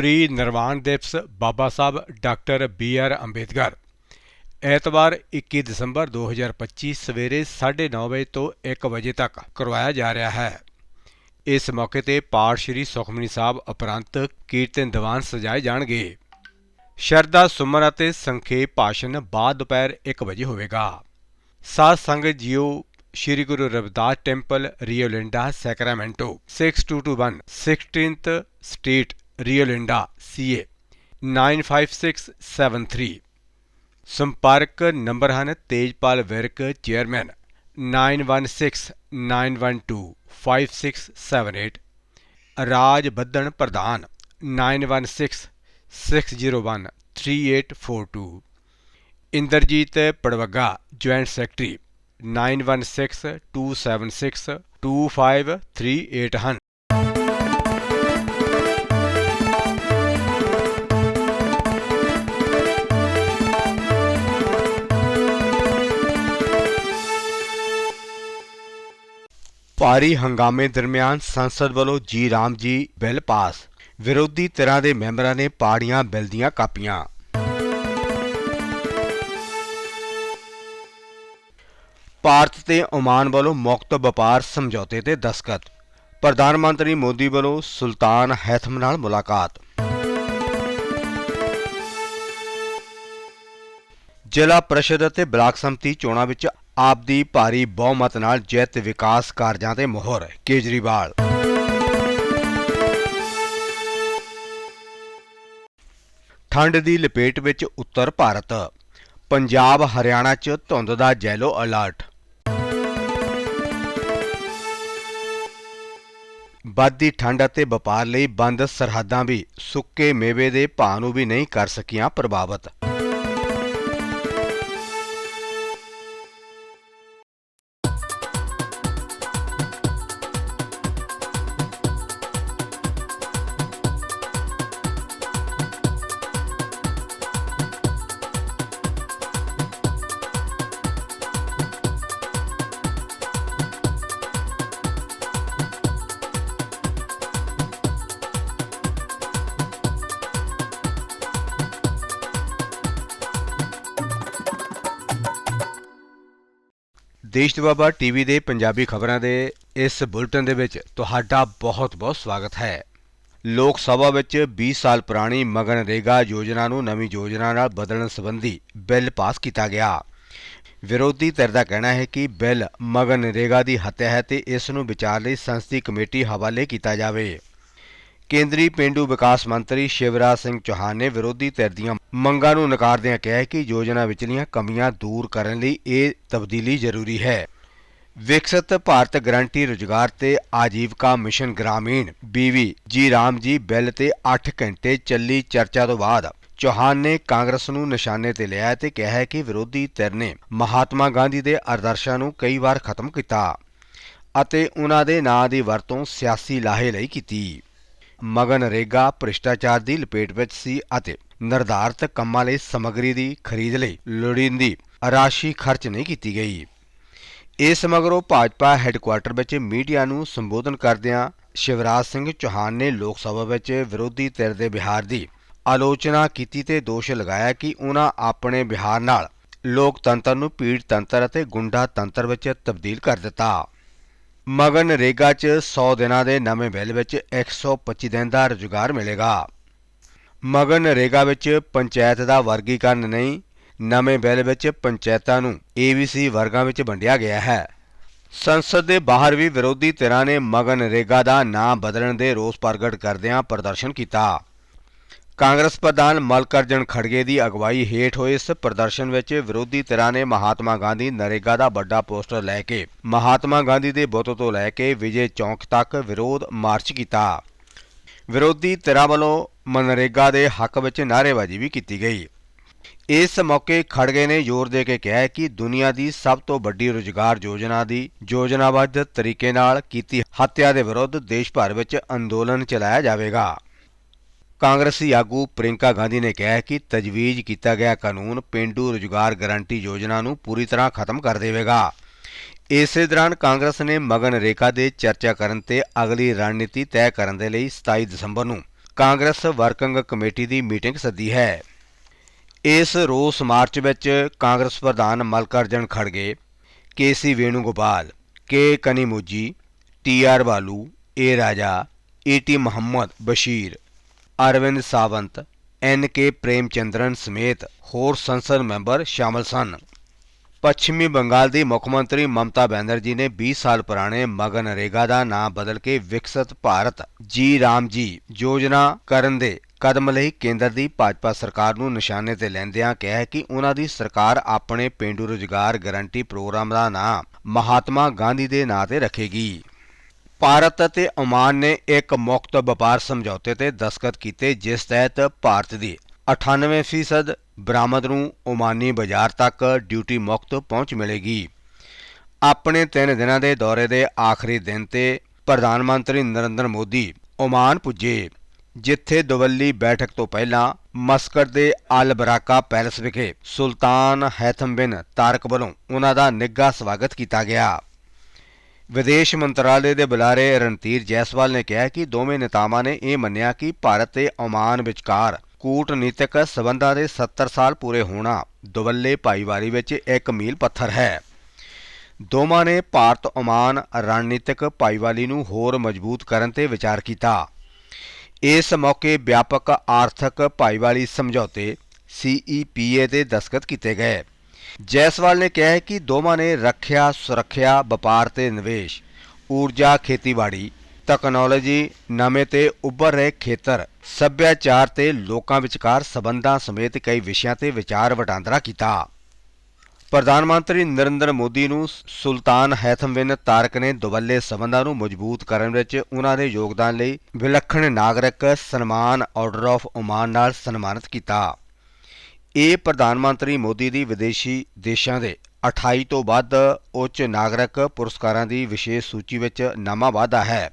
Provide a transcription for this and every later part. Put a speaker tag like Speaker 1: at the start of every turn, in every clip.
Speaker 1: Pre ਨਿਰਵਾਣ ਦਿਵਸ Baba Sahib doctor B R Ambedkar. ਐਤਵਾਰ 21 ਦਸੰਬਰ 2025 ਸਵੇਰੇ 9:30 ਵਜੇ ਤੋਂ 1 ਵਜੇ ਤੱਕ ਕਰਵਾਇਆ ਜਾ ਰਿਹਾ ਹੈ। ਇਸ ਮੌਕੇ ਤੇ ਪਾਠ ਸ੍ਰੀ ਸੁਖਮਨੀ ਸਾਹਿਬ ਉਪਰੰਤ ਕੀਰਤਨ ਦੀਵਾਨ ਸਜਾਏ ਜਾਣਗੇ। ਸ਼ਰਧਾ, ਸੁਮਨ ਅਤੇ ਸੰਖੇਪ ਭਾਸ਼ਣ ਬਾਅਦ ਦੁਪਹਿਰ 1 ਵਜੇ ਹੋਵੇਗਾ। ਸਾਧ ਸੰਗਤ JIO, Shri Guru Ravidas temple Rio Linda Sacramento 6221 16th street Rio Linda CA 95673 ਸੰਪਰਕ ਨੰਬਰ ਹਨ ਤੇਜਪਾਲ ਵਿਰਕ ਚੇਅਰਮੈਨ 9169125678 ਰਾਜ ਬੱਧਨ ਪ੍ਰਧਾਨ 9166013842 ਇੰਦਰਜੀਤ ਪੜਵੱਗਾ ਜੁਆਇੰਟ ਸੈਕਟਰੀ 9162762538 ਹਨ ਭਾਰੀ ਹੰਗਾਮੇ ਦਰਮਿਆਨ ਸੰਸਦ ਵੱਲੋਂ ਜੀ ਰਾਮ ਜੀ ਬਿੱਲ ਪਾਸ। ਵਿਰੋਧੀ ਧਿਰਾਂ ਦੇ ਮੈਂਬਰਾਂ ਨੇ ਪਾੜੀਆਂ ਬਿੱਲ ਦੀਆਂ ਕਾਪੀਆਂ। ਭਾਰਤ ਤੇ ਓਮਾਨ ਵੱਲੋਂ ਮੁਕਤ ਵਪਾਰ ਸਮਝੌਤੇ ਤੇ ਦਸਖਤ ਪ੍ਰਧਾਨ ਮੰਤਰੀ ਮੋਦੀ ਵੱਲੋਂ ਸੁਲਤਾਨ ਹੈਥਮ ਨਾਲ ਮੁਲਾਕਾਤ। ਜ਼ਿਲ੍ਹਾ ਪ੍ਰੀਸ਼ਦ ਅਤੇ ਬਲਾਕ ਸੰਮਤੀ ਚੋਣਾਂ ਵਿੱਚ ਆਪ ਦੀ ਭਾਰੀ ਬਹੁਮਤ ਨਾਲ ਜਿੱਤ ਵਿਕਾਸ ਕਾਰਜਾਂ ਤੇ ਮੋਹਰ, ਕੇਜਰੀਵਾਲ। ਠੰਡ ਦੀ ਲਪੇਟ ਵਿੱਚ ਉੱਤਰ ਭਾਰਤ, ਪੰਜਾਬ, ਹਰਿਆਣਾ 'ਚ ਧੁੰਦ ਦਾ ਜੈਲੋ ਅਲਰਟ ਵੱਧਦੀ ਠੰਡ ਅਤੇ ਵਪਾਰ ਲਈ ਬੰਦ ਸਰਹੱਦਾਂ ਵੀ, ਸੁੱਕੇ ਮੇਵੇ ਦੇ ਭਾਅ ਨੂੰ ਵੀ ਨਹੀਂ ਕਰ ਸਕੀਆਂ ਪ੍ਰਭਾਵਿਤ। ਦੇਸ਼ ਦੁਆਬਾ ਟੀਵੀ ਦੇ ਪੰਜਾਬੀ ਖਬਰਾਂ ਦੇ ਇਸ ਬੁਲਟਨ ਦੇ ਵਿੱਚ ਤੁਹਾਡਾ ਬਹੁਤ-ਬਹੁਤ ਸਵਾਗਤ ਹੈ। ਲੋਕ ਸਭਾ ਵਿੱਚ 20 ਸਾਲ ਪੁਰਾਣੀ ਮਗਨਰੇਗਾ ਯੋਜਨਾ ਨੂੰ ਨਵੀਂ ਯੋਜਨਾ ਨਾਲ ਬਦਲਣ ਸੰਬੰਧੀ ਬਿੱਲ ਪਾਸ ਕੀਤਾ ਗਿਆ। ਵਿਰੋਧੀ ਧਿਰ ਦਾ ਕਹਿਣਾ ਹੈ ਕਿ ਬਿੱਲ ਮਗਨਰੇਗਾ ਦੀ ਹੱਤਿਆ ਹੈ ਤੇ ਇਸ ਨੂੰ ਵਿਚਾਰ ਲਈ ਸੰਸਦੀ ਕਮੇਟੀ ਹਵਾਲੇ ਕੀਤਾ ਜਾਵੇ। ਕੇਂਦਰੀ ਪਿੰਡੂ ਵਿਕਾਸ ਮੰਤਰੀ ਸ਼ਿਵਰਾਜ ਸਿੰਘ ਚੌਹਾਨ ਨੇ ਵਿਰੋਧੀ ਧਿਰ ਦੀਆਂ ਮੰਗਾਂ ਨੂੰ ਨਕਾਰਦਿਆਂ ਕਿਹਾ ਕਿ ਯੋਜਨਾ ਵਿਚਲੀਆਂ ਕਮੀਆਂ ਦੂਰ ਕਰਨ ਲਈ ਇਹ ਤਬਦੀਲੀ ਜ਼ਰੂਰੀ ਹੈ। ਵਿਕਸਿਤ ਭਾਰਤ ਗਰੰਟੀ ਰੁਜ਼ਗਾਰ ਤੇ ਆਜੀਵਕਾ ਮਿਸ਼ਨ ਗ੍ਰਾਮੀਣ ਬੀਵੀ ਜੀ ਰਾਮ ਜੀ ਬਿੱਲ ਤੇ 8 ਘੰਟੇ ਚੱਲੀ ਚਰਚਾ ਤੋਂ ਬਾਅਦ ਚੌਹਾਨ ਨੇ ਕਾਂਗਰਸ ਨੂੰ ਨਿਸ਼ਾਨੇ ਤੇ ਲਿਆ ਤੇ ਕਿਹਾ ਹੈ ਕਿ ਵਿਰੋਧੀ ਧਿਰ ਨੇ ਮਹਾਤਮਾ ਗਾਂਧੀ ਦੇ ਆਦਰਸ਼ਾਂ ਨੂੰ ਕਈ ਵਾਰ ਖਤਮ ਕੀਤਾ ਅਤੇ ਉਹਨਾਂ ਦੇ ਨਾਂ ਦੀ ਵਰਤੋਂ ਸਿਆਸੀ ਲਾਹੇ ਲਈ ਕੀਤੀ। ਮਗਨਰੇਗਾ ਭ੍ਰਿਸ਼ਟਾਚਾਰ ਦੀ ਲਪੇਟ ਵਿੱਚ ਸੀ ਅਤੇ ਨਿਰਧਾਰਤ ਕੰਮਾਂ ਲਈ ਸਮੱਗਰੀ ਦੀ ਖਰੀਦ ਲਈ ਲੋੜੀਂਦੀ ਰਾਸ਼ੀ ਖਰਚ ਨਹੀਂ ਕੀਤੀ ਗਈ। ਇਸ ਮਗਰੋਂ ਭਾਜਪਾ ਹੈੱਡਕੁਆਰਟਰ ਵਿੱਚ ਮੀਡੀਆ ਨੂੰ ਸੰਬੋਧਨ ਕਰਦਿਆਂ ਸ਼ਿਵਰਾਜ ਸਿੰਘ ਚੌਹਾਨ ਨੇ ਲੋਕ ਸਭਾ ਵਿੱਚ ਵਿਰੋਧੀ ਧਿਰ ਦੇ ਬਿਹਾਰ ਦੀ ਆਲੋਚਨਾ ਕੀਤੀ ਤੇ ਦੋਸ਼ ਲਗਾਇਆ ਕਿ ਉਹਨਾਂ ਆਪਣੇ ਬਿਹਾਰ ਨਾਲ ਲੋਕਤੰਤਰ ਨੂੰ ਪੀੜ ਤੰਤਰ ਅਤੇ ਗੁੰਡਾ ਤੰਤਰ ਵਿੱਚ ਤਬਦੀਲ ਕਰ ਦਿੱਤਾ। ਮਗਨਰੇਗਾ 'ਚ 100 ਦਿਨਾਂ ਦੇ ਨਵੇਂ ਬਿੱਲ ਵਿੱਚ 125 ਦਿਨ ਦਾ ਰੁਜ਼ਗਾਰ ਮਿਲੇਗਾ। ਮਗਨਰੇਗਾ ਵਿੱਚ ਪੰਚਾਇਤ ਦਾ ਵਰਗੀਕਰਨ ਨਹੀਂ, ਨਵੇਂ ਬਿੱਲ ਵਿੱਚ ਪੰਚਾਇਤਾਂ ਨੂੰ ABC ਵਰਗਾਂ ਵਿੱਚ ਵੰਡਿਆ ਗਿਆ ਹੈ। ਸੰਸਦ ਦੇ ਬਾਹਰ ਵੀ ਵਿਰੋਧੀ ਧਿਰਾਂ ਨੇ ਮਗਨਰੇਗਾ ਦਾ ਨਾਂ ਬਦਲਣ ਦੇ ਰੋਸ ਪ੍ਰਗਟ ਕਰਦਿਆਂ ਪ੍ਰਦਰਸ਼ਨ ਕੀਤਾ। ਕਾਂਗਰਸ ਪ੍ਰਧਾਨ ਮਲਕਰਜਨ ਖੜਗੇ ਦੀ ਅਗਵਾਈ ਹੇਠ ਹੋਏ ਇਸ ਪ੍ਰਦਰਸ਼ਨ ਵਿੱਚ ਵਿਰੋਧੀ ਧਿਰਾਂ ਨੇ ਮਹਾਤਮਾ ਗਾਂਧੀ ਨਰੇਗਾ ਦਾ ਵੱਡਾ ਪੋਸਟਰ ਲੈ ਕੇ, ਮਹਾਤਮਾ ਗਾਂਧੀ ਦੇ ਬੁੱਤ ਤੋਂ ਲੈ ਕੇ ਵਿਜੇ ਚੌਂਕ ਤੱਕ ਵਿਰੋਧ ਮਾਰਚ ਕੀਤਾ। ਵਿਰੋਧੀ ਧਿਰਾਂ ਵੱਲੋਂ ਮਨਰੇਗਾ ਦੇ ਹੱਕ ਵਿੱਚ ਨਾਅਰੇਬਾਜ਼ੀ ਵੀ ਕੀਤੀ ਗਈ। ਇਸ ਮੌਕੇ ਖੜਗੇ ਨੇ ਜ਼ੋਰ ਦੇ ਕੇ ਕਿਹਾ ਕਿ ਦੁਨੀਆ ਦੀ ਸਭ ਤੋਂ ਵੱਡੀ ਰੁਜ਼ਗਾਰ ਯੋਜਨਾ ਦੀ ਯੋਜਨਾਬੱਧ ਤਰੀਕੇ ਨਾਲ ਕੀਤੀ ਹੱਤਿਆ ਦੇ ਵਿਰੁੱਧ ਦੇਸ਼ ਭਰ ਵਿੱਚ ਅੰਦੋਲਨ ਚਲਾਇਆ ਜਾਵੇਗਾ। ਕਾਂਗਰਸੀ ਆਗੂ ਪ੍ਰਿੰਕਾ ਗਾਂਧੀ ਨੇ ਕਿਹਾ ਕਿ ਤਜਵੀਜ਼ ਕੀਤਾ ਗਿਆ ਕਾਨੂੰਨ ਪਿੰਡੂ ਰੁਜ਼ਗਾਰ ਗਾਰੰਟੀ ਯੋਜਨਾ ਨੂੰ ਪੂਰੀ ਤਰ੍ਹਾਂ ਖਤਮ ਕਰ ਦੇਵੇਗਾ। ਇਸੇ ਦੌਰਾਨ ਕਾਂਗਰਸ ਨੇ ਮਗਨ ਰੇਖਾ ਦੇ ਚਰਚਾ ਕਰਨ ਤੇ ਅਗਲੀ ਰਣਨੀਤੀ ਤੈਅ ਕਰਨ ਦੇ ਲਈ 27 ਦਸੰਬਰ ਨੂੰ ਕਾਂਗਰਸ ਵਰਕਿੰਗ ਕਮੇਟੀ ਦੀ ਮੀਟਿੰਗ ਸੱਦੀ ਹੈ। ਇਸ ਰੋਸ ਮਾਰਚ ਵਿੱਚ ਕਾਂਗਰਸ ਪ੍ਰਧਾਨ Mallikarjun Kharge, K C Venugopal, K ਕਨੀਮੂਜੀ, T R Baalu, A Raja, A T Mohammed Basheer Arvind Sawant, N K Premachandran ਸਮੇਤ ਹੋਰ ਸੰਸਦ ਮੈਂਬਰ ਸ਼ਾਮਲ ਸਨ। ਪੱਛਮੀ ਬੰਗਾਲ ਦੀ ਮੁੱਖ ਮੰਤਰੀ ਮਮਤਾ ਬੈਨਰਜੀ ਨੇ 20 ਸਾਲ ਪੁਰਾਣੇ ਮਗਨਰੇਗਾ ਦਾ ਨਾਮ ਬਦਲ ਕੇ ਵਿਕਸਿਤ ਭਾਰਤ ਜੀ ਰਾਮ ਜੀ ਯੋਜਨਾ ਕਰਨ ਦੇ ਕਦਮ ਲਈ ਕੇਂਦਰ ਦੀ ਭਾਜਪਾ ਸਰਕਾਰ ਨੂੰ ਨਿਸ਼ਾਨੇ ਤੇ ਲੈਂਦਿਆਂ ਕਿਹਾ ਕਿ ਉਹਨਾਂ ਦੀ ਸਰਕਾਰ ਆਪਣੇ ਪੇਂਡੂ ਰੁਜ਼ਗਾਰ ਗਾਰੰਟੀ ਪ੍ਰੋਗਰਾਮ ਦਾ ਨਾਮ ਮਹਾਤਮਾ ਗਾਂਧੀ ਦੇ ਨਾਂ ਤੇ ਰੱਖੇਗੀ। ਭਾਰਤ ਅਤੇ ਓਮਾਨ ਨੇ ਇੱਕ ਮੁਕਤ ਵਪਾਰ ਸਮਝੌਤੇ ਤੇ ਦਸਤਖਤ ਕੀਤੇ, ਜਿਸ ਤਹਿਤ ਭਾਰਤ ਦੀ 98% ਬਰਾਮਦ ਨੂੰ ਓਮਾਨੀ ਬਾਜ਼ਾਰ ਤੱਕ ਡਿਊਟੀ ਮੁਕਤ ਪਹੁੰਚ ਮਿਲੇਗੀ। ਆਪਣੇ 3 ਦਿਨਾਂ ਦੇ ਦੌਰੇ ਦੇ ਆਖਰੀ ਦਿਨ ਤੇ ਪ੍ਰਧਾਨ ਮੰਤਰੀ ਨਰਿੰਦਰ ਮੋਦੀ ਓਮਾਨ ਪੁੱਜੇ, ਜਿੱਥੇ ਦਵੱਲੀ ਬੈਠਕ ਤੋਂ ਪਹਿਲਾਂ ਮਸਕਟ ਦੇ ਅਲ ਬਰਾਕਾ ਪੈਲਸ ਵਿਖੇ ਸੁਲਤਾਨ ਹੈਥਮ ਬਿਨ ਤਾਰਕ ਵੱਲੋਂ ਉਹਨਾਂ ਦਾ ਨਿੱਘਾ ਸਵਾਗਤ ਕੀਤਾ ਗਿਆ। ਵਿਦੇਸ਼ ਮੰਤਰਾਲੇ ਦੇ ਬੁਲਾਰੇ ਰਣਧੀਰ ਜੈਸਵਾਲ ਨੇ ਕਿਹਾ ਕਿ ਦੋਵੇਂ ਨੇਤਾਵਾਂ ਨੇ ਇਹ ਮੰਨਿਆ ਕਿ ਭਾਰਤ ਤੇ ਓਮਾਨ ਵਿਚਕਾਰ ਕੂਟਨੀਤਿਕ ਸਬੰਧਾਂ ਦੇ 70 ਸਾਲ ਪੂਰੇ ਹੋਣਾ ਦੁਵੱਲੇ ਭਾਈਵਾਲੀ ਵਿੱਚ ਇੱਕ ਮੀਲ ਪੱਥਰ ਹੈ। ਦੋਵਾਂ ਨੇ ਭਾਰਤ ਓਮਾਨ ਰਣਨੀਤਿਕ ਭਾਈਵਾਲੀ ਨੂੰ ਹੋਰ ਮਜ਼ਬੂਤ ਕਰਨ ਤੇ ਵਿਚਾਰ ਕੀਤਾ। ਇਸ ਮੌਕੇ ਵਿਆਪਕ ਆਰਥਿਕ ਭਾਈਵਾਲੀ ਸਮਝੌਤੇ CEPA ਤੇ ਦਸਤਖਤ ਕੀਤੇ ਗਏ। ਜੈਸਵਾਲ ਨੇ ਕਿਹਾ ਹੈ ਕਿ ਦੋਵਾਂ ਨੇ ਰੱਖਿਆ, ਸੁਰੱਖਿਆ, ਵਪਾਰ ਤੇ ਨਿਵੇਸ਼, ਊਰਜਾ, ਖੇਤੀਬਾੜੀ, ਤਕਨਾਲੋਜੀ, ਨਵੇਂ ਤੇ ਉੱਭਰ ਰਹੇ ਖੇਤਰ, ਸੱਭਿਆਚਾਰ ਤੇ ਲੋਕਾਂ ਵਿਚਕਾਰ ਸਬੰਧਾਂ ਸਮੇਤ ਕਈ ਵਿਸ਼ਿਆਂ ਤੇ ਵਿਚਾਰ ਵਟਾਂਦਰਾ ਕੀਤਾ। ਪ੍ਰਧਾਨ ਮੰਤਰੀ ਨਰਿੰਦਰ ਮੋਦੀ ਨੂੰ ਸੁਲਤਾਨ ਹੈਥਮ ਬਿਨ ਤਾਰਕ ਨੇ ਦੁਵੱਲੇ ਸਬੰਧਾਂ ਨੂੰ ਮਜ਼ਬੂਤ ਕਰਨ ਵਿੱਚ ਉਹਨਾਂ ਦੇ ਯੋਗਦਾਨ ਲਈ ਵਿਲੱਖਣ ਨਾਗਰਿਕ ਸਨਮਾਨ ਆਰਡਰ ਆਫ ਓਮਾਨ ਨਾਲ ਸਨਮਾਨਿਤ ਕੀਤਾ। ਇਹ ਪ੍ਰਧਾਨ ਮੰਤਰੀ ਮੋਦੀ ਦੀ ਵਿਦੇਸ਼ੀ ਦੇਸ਼ਾਂ ਦੇ 28 ਤੋਂ ਵੱਧ ਉੱਚ ਨਾਗਰਿਕ ਪੁਰਸਕਾਰਾਂ ਦੀ ਵਿਸ਼ੇਸ਼ ਸੂਚੀ ਵਿੱਚ ਨਾਮਾ ਵਾਧਾ ਹੈ।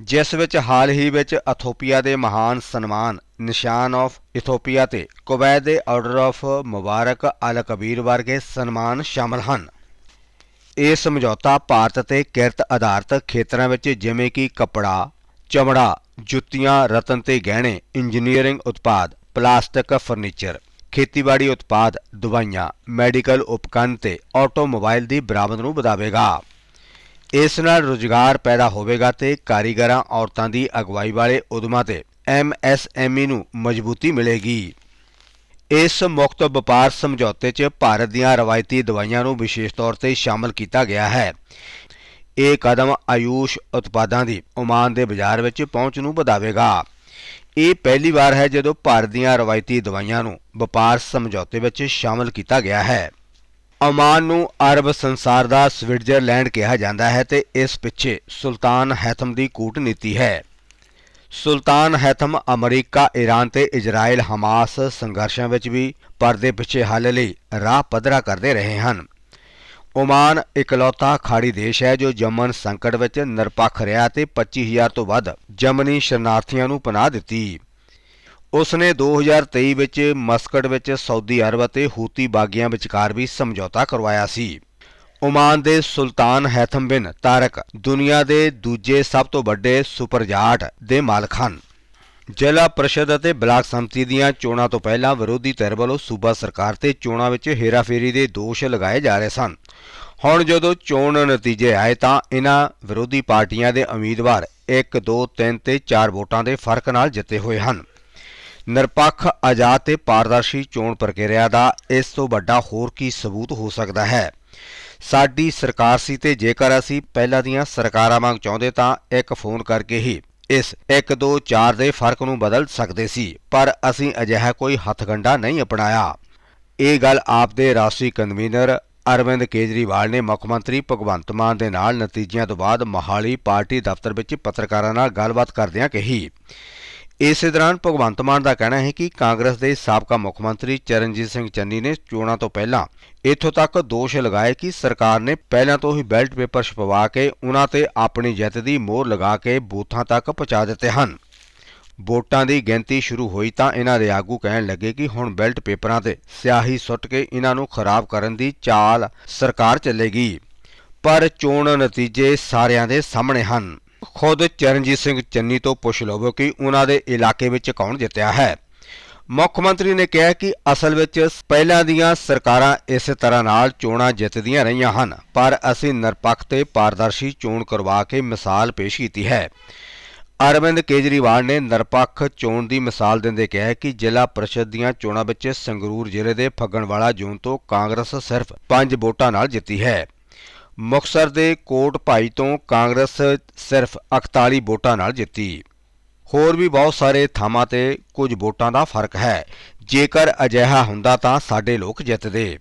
Speaker 1: ਜਿਸ ਵਿੱਚ ਹਾਲ ਹੀ ਵਿੱਚ ਇਥੋਪੀਆ ਦੇ ਮਹਾਨ ਸਨਮਾਨ ਨਿਸ਼ਾਨ ਆਫ ਇਥੋਪੀਆ ਤੇ ਕੁਵੈਤ ਦੇ order of Mubarak Al Kabir ਵਰਗੇ ਸਨਮਾਨ ਸ਼ਾਮਲ ਹਨ। ਇਹ ਸਮਝੌਤਾ ਭਾਰਤ ਤੇ ਕਿਰਤ ਆਧਾਰਿਤ ਖੇਤਰਾਂ ਵਿੱਚ ਜਿਵੇਂ ਕਿ ਕੱਪੜਾ, ਚਮੜਾ, ਜੁੱਤੀਆਂ, ਰਤਨ ਤੇ ਗਹਿਣੇ, ਇੰਜੀਨੀਅਰਿੰਗ ਉਤਪਾਦ, ਪਲਾਸਟਿਕ, ਫਰਨੀਚਰ ਖੇਤੀਬਾੜੀ ਉਤਪਾਦ, ਦਵਾਈਆਂ, ਮੈਡੀਕਲ ਉਪਕਰਨ ਤੇ ਆਟੋਮੋਬਾਈਲ ਦੀ ਬਰਾਮਦ ਨੂੰ ਵਧਾਵੇਗਾ। ਇਸ ਨਾਲ ਰੁਜ਼ਗਾਰ ਪੈਦਾ ਹੋਵੇਗਾ ਤੇ ਕਾਰੀਗਰਾਂ, ਔਰਤਾਂ ਦੀ ਅਗਵਾਈ ਵਾਲੇ ਉਦਮਾਂ ਤੇ ਐਮਐਸਐਮਈ ਨੂੰ ਮਜ਼ਬੂਤੀ ਮਿਲੇਗੀ। ਇਸ ਮੁਕਤ ਵਪਾਰ ਸਮਝੌਤੇ 'ਚ ਭਾਰਤ ਦੀਆਂ ਰਵਾਇਤੀ ਦਵਾਈਆਂ ਨੂੰ ਵਿਸ਼ੇਸ਼ ਤੌਰ ਤੇ ਸ਼ਾਮਲ ਕੀਤਾ ਗਿਆ ਹੈ। ਇਹ ਕਦਮ ਆਯੂਸ਼ ਉਤਪਾਦਾਂ ਦੀ ਓਮਾਨ ਦੇ ਬਾਜ਼ਾਰ ਵਿੱਚ ਪਹੁੰਚ ਨੂੰ ਵਧਾਵੇਗਾ। ਇਹ ਪਹਿਲੀ ਵਾਰ ਹੈ ਜਦੋਂ ਭਾਰਤ ਦੀਆਂ ਰਵਾਇਤੀ ਦਵਾਈਆਂ ਨੂੰ ਵਪਾਰ ਸਮਝੌਤੇ ਵਿੱਚ ਸ਼ਾਮਲ ਕੀਤਾ ਗਿਆ ਹੈ। ਓਮਾਨ ਨੂੰ ਅਰਬ ਸੰਸਾਰ ਦਾ ਸਵਿਟਜ਼ਰਲੈਂਡ ਕਿਹਾ ਜਾਂਦਾ ਹੈ ਤੇ ਇਸ ਪਿੱਛੇ ਸੁਲਤਾਨ ਹੈਥਮ ਦੀ ਕੂਟਨੀਤੀ ਹੈ। ਸੁਲਤਾਨ ਹੈਥਮ ਅਮਰੀਕਾ ਈਰਾਨ ਤੇ ਇਜ਼ਰਾਈਲ ਹਮਾਸ ਸੰਘਰਸ਼ਾਂ ਵਿੱਚ ਵੀ ਪਰਦੇ ਪਿੱਛੇ ਹੱਲ ਲਈ ਰਾਹ ਪੱਧਰਾ ਕਰਦੇ ਰਹੇ ਹਨ। ਓਮਾਨ ਇਕਲੌਤਾ ਖਾੜੀ ਦੇਸ਼ ਹੈ ਜੋ ਯਮਨ ਸੰਕਟ ਵਿੱਚ ਨਿਰਪੱਖ ਰਿਹਾ ਤੇ 25000 ਤੋਂ ਵੱਧ ਯਮਨੀ ਸ਼ਰਨਾਰਥੀਆਂ ਨੂੰ ਪਨਾਹ ਦਿੱਤੀ। ਉਸ ਨੇ 2023 ਵਿੱਚ ਮਸਕਟ ਵਿੱਚ ਸਾਊਦੀ ਅਰਬ ਅਤੇ ਹੂਤੀ ਬਾਗੀਆਂ ਵਿਚਕਾਰ ਵੀ ਸਮਝੌਤਾ ਕਰਵਾਇਆ ਸੀ। ਓਮਾਨ ਦੇ ਸੁਲਤਾਨ ਹੈਥਮ ਬਿਨ ਤਾਰਕ ਦੁਨੀਆ ਦੇ ਦੂਜੇ ਸਭ ਤੋਂ ਵੱਡੇ ਸੁਪਰਜਾਟ ਦੇ ਮਾਲਕ ਹਨ। ਜ਼ਿਲ੍ਹਾ ਪ੍ਰੀਸ਼ਦ ਅਤੇ ਬਲਾਕ ਸੰਮਤੀ ਦੀਆਂ ਚੋਣਾਂ ਤੋਂ ਪਹਿਲਾਂ ਵਿਰੋਧੀ ਧਿਰ ਵੱਲੋਂ ਸੂਬਾ ਸਰਕਾਰ ਤੇ ਚੋਣਾਂ ਵਿੱਚ ਹੇਰਾਫੇਰੀ ਦੇ ਦੋਸ਼ ਲਗਾਏ ਜਾ ਰਹੇ ਸਨ। ਹੁਣ ਜਦੋਂ ਚੋਣ ਨਤੀਜੇ ਆਏ ਤਾਂ ਇਹਨਾਂ ਵਿਰੋਧੀ ਪਾਰਟੀਆਂ ਦੇ ਉਮੀਦਵਾਰ 1 2 3 ਤੇ 4 ਵੋਟਾਂ ਦੇ ਫ਼ਰਕ ਨਾਲ ਜਿੱਤੇ ਹੋਏ ਹਨ। ਨਿਰਪੱਖ, ਆਜ਼ਾਦ ਤੇ ਪਾਰਦਰਸ਼ੀ ਚੋਣ ਪ੍ਰਕਿਰਿਆ ਦਾ ਇਸ ਤੋਂ ਵੱਡਾ ਹੋਰ ਕੀ ਸਬੂਤ ਹੋ ਸਕਦਾ ਹੈ? ਸਾਡੀ ਸਰਕਾਰ ਸੀ ਤੇ ਜੇਕਰ ਅਸੀਂ ਪਹਿਲਾਂ ਦੀਆਂ ਸਰਕਾਰਾਂ ਵਾਂਗ ਚਾਹੁੰਦੇ ਤਾਂ ਇੱਕ ਫੋਨ ਕਰਕੇ ਹੀ ਇਸ 1 2 4 ਦੇ ਫ਼ਰਕ ਨੂੰ ਬਦਲ ਸਕਦੇ ਸੀ, ਪਰ ਅਸੀਂ ਅਜਿਹਾ ਕੋਈ ਹੱਥਗੰਡਾ ਨਹੀਂ ਅਪਣਾਇਆ। ਇਹ ਗੱਲ ਆਪ ਦੇ ਰਾਸ਼ਟਰੀ ਕਨਵੀਨਰ ਅਰਵਿੰਦ ਕੇਜਰੀਵਾਲ ਨੇ ਮੁੱਖ ਮੰਤਰੀ ਭਗਵੰਤ ਮਾਨ ਦੇ ਨਾਲ ਨਤੀਜਿਆਂ ਤੋਂ ਬਾਅਦ ਮਹਾਲੀ ਪਾਰਟੀ ਦਫ਼ਤਰ ਵਿੱਚ ਪੱਤਰਕਾਰਾਂ ਨਾਲ ਗੱਲਬਾਤ ਕਰਦਿਆਂ ਕਹੀ। ਇਸੇ ਦੌਰਾਨ ਭਗਵੰਤ ਮਾਨ ਦਾ ਕਹਿਣਾ ਹੈ ਕਿ ਕਾਂਗਰਸ ਦੇ ਸਾਬਕਾ ਮੁੱਖ ਮੰਤਰੀ ਚਰਨਜੀਤ ਸਿੰਘ ਚੰਨੀ ਨੇ ਚੋਣਾਂ ਤੋਂ ਪਹਿਲਾਂ ਇੱਥੋਂ ਤੱਕ ਦੋਸ਼ ਲਗਾਏ ਕਿ ਸਰਕਾਰ ਨੇ ਪਹਿਲਾਂ ਤੋਂ ਹੀ ਬੈਲਟ ਪੇਪਰ ਛਪਵਾ ਕੇ ਉਹਨਾਂ ਤੇ ਆਪਣੀ ਜਿੱਤ ਦੀ ਮੋਹਰ ਲਗਾ ਕੇ ਬੂਥਾਂ ਤੱਕ ਪਹੁੰਚਾ ਦਿੱਤੇ ਹਨ। ਵੋਟਾਂ ਦੀ ਗਿਣਤੀ ਸ਼ੁਰੂ ਹੋਈ ਤਾਂ ਇਹਨਾਂ ਦੇ ਆਗੂ ਕਹਿਣ ਲੱਗੇ ਕਿ ਹੁਣ ਬੈਲਟ ਪੇਪਰਾਂ ਤੇ ਸਿਆਹੀ ਸੁੱਟ ਕੇ ਇਹਨਾਂ ਨੂੰ ਖਰਾਬ ਕਰਨ ਦੀ ਚਾਲ ਸਰਕਾਰ ਚੱਲੇਗੀ। ਪਰ ਚੋਣ ਨਤੀਜੇ ਸਾਰਿਆਂ ਦੇ ਸਾਹਮਣੇ ਹਨ। ਖੁਦ ਚਰਨਜੀਤ ਸਿੰਘ ਚੰਨੀ ਤੋਂ ਪੁੱਛ ਲਵੋ ਕਿ ਉਹਨਾਂ ਦੇ ਇਲਾਕੇ ਵਿੱਚ ਕੌਣ ਜਿੱਤਿਆ ਹੈ। ਮੁੱਖ ਮੰਤਰੀ ਨੇ ਕਿਹਾ ਕਿ ਅਸਲ ਵਿੱਚ ਪਹਿਲਾਂ ਦੀਆਂ ਸਰਕਾਰਾਂ ਇਸੇ ਤਰ੍ਹਾਂ ਨਾਲ ਚੋਣਾਂ ਜਿੱਤਦੀਆਂ ਰਹੀਆਂ ਹਨ, ਪਰ ਅਸੀਂ ਨਿਰਪੱਖ ਤੇ ਪਾਰਦਰਸ਼ੀ ਚੋਣ ਕਰਵਾ ਕੇ ਮਿਸਾਲ ਪੇਸ਼ ਕੀਤੀ ਹੈ। ਅਰਵਿੰਦ ਕੇਜਰੀਵਾਲ ਨੇ ਨਿਰਪੱਖ ਚੋਣ ਦੀ ਮਿਸਾਲ ਦਿੰਦੇ ਕਿਹਾ ਕਿ ਜ਼ਿਲ੍ਹਾ ਪਰਿਸ਼ਦ ਦੀਆਂ ਚੋਣਾਂ ਵਿੱਚ ਸੰਗਰੂਰ ਜ਼ਿਲ੍ਹੇ ਦੇ ਫੱਗਣਵਾਲਾ ਜ਼ੋਨ ਤੋਂ ਕਾਂਗਰਸ ਸਿਰਫ 5 ਵੋਟਾਂ ਨਾਲ ਜਿੱਤੀ ਹੈ। ਮੁਕਤਸਰ ਦੇ ਕੋਟ ਭਾਈ ਤੋਂ ਕਾਂਗਰਸ ਸਿਰਫ 41 ਵੋਟਾਂ ਨਾਲ ਜਿੱਤੀ। ਹੋਰ ਵੀ ਬਹੁਤ ਸਾਰੇ ਥਾਵਾਂ ਤੇ ਕੁਝ ਵੋਟਾਂ ਦਾ ਫ਼ਰਕ ਹੈ। ਜੇਕਰ ਅਜਿਹਾ ਹੁੰਦਾ ਤਾਂ ਸਾਡੇ ਲੋਕ ਜਿੱਤਦੇ।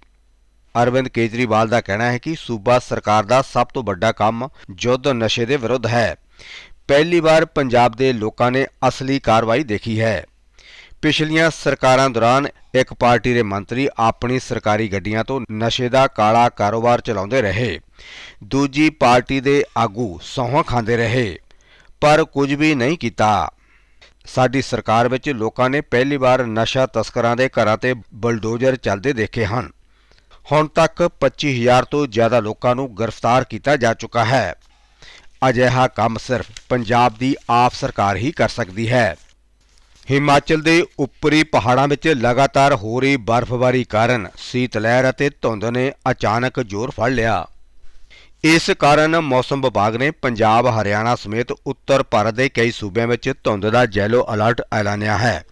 Speaker 1: ਅਰਵਿੰਦ ਕੇਜਰੀਵਾਲ ਦਾ ਕਹਿਣਾ ਹੈ ਕਿ ਸੂਬਾ ਸਰਕਾਰ ਦਾ ਸਭ ਤੋਂ ਵੱਡਾ ਕੰਮ ਯੁੱਧ ਨਸ਼ੇ ਦੇ ਵਿਰੁੱਧ ਹੈ। ਪਹਿਲੀ ਵਾਰ ਪੰਜਾਬ ਦੇ ਲੋਕਾਂ ਨੇ ਅਸਲੀ ਕਾਰਵਾਈ ਦੇਖੀ ਹੈ। ਪਿਛਲੀਆਂ ਸਰਕਾਰਾਂ ਦੌਰਾਨ ਇੱਕ ਪਾਰਟੀ ਦੇ ਮੰਤਰੀ ਆਪਣੀ ਸਰਕਾਰੀ ਗੱਡੀਆਂ ਤੋਂ ਨਸ਼ੇ ਦਾ ਕਾਲਾ ਕਾਰੋਬਾਰ ਚਲਾਉਂਦੇ ਰਹੇ। ਦੂਜੀ ਪਾਰਟੀ ਦੇ ਆਗੂ ਸਹੁੰ ਖਾਂਦੇ ਰਹੇ, ਪਰ ਕੁਝ ਵੀ ਨਹੀਂ ਕੀਤਾ। ਸਾਡੀ ਸਰਕਾਰ ਵਿੱਚ ਲੋਕਾਂ ਨੇ ਪਹਿਲੀ ਵਾਰ ਨਸ਼ਾ ਤਸਕਰਾਂ ਦੇ ਘਰਾਂ ਤੇ ਬਲਡੋਜ਼ਰ ਚੱਲਦੇ ਦੇਖੇ ਹਨ। ਹੁਣ ਤੱਕ 25000 ਤੋਂ ਜ਼ਿਆਦਾ ਲੋਕਾਂ ਨੂੰ ਗ੍ਰਿਫਤਾਰ ਕੀਤਾ ਜਾ ਚੁੱਕਾ ਹੈ। ਅਜਿਹਾ ਕੰਮ ਸਿਰਫ ਪੰਜਾਬ ਦੀ ਆਪ ਸਰਕਾਰ ਹੀ ਕਰ ਸਕਦੀ ਹੈ। ਹਿਮਾਚਲ ਦੇ ਉੱਪਰੀ ਪਹਾੜਾਂ ਵਿੱਚ ਲਗਾਤਾਰ ਹੋ ਰਹੀ ਬਰਫ਼ਬਾਰੀ ਕਾਰਨ ਸੀਤ ਲਹਿਰ ਅਤੇ ਧੁੰਦ ਨੇ ਅਚਾਨਕ ਜ਼ੋਰ ਫੜ ਲਿਆ। ਇਸ ਕਾਰਨ ਮੌਸਮ ਵਿਭਾਗ ਨੇ ਪੰਜਾਬ, ਹਰਿਆਣਾ ਸਮੇਤ ਉੱਤਰ ਭਾਰਤ ਦੇ ਕਈ ਸੂਬਿਆਂ ਵਿੱਚ ਧੁੰਦ ਦਾ ਯੈਲੋ ਅਲਰਟ ਐਲਾਨਿਆ ਹੈ।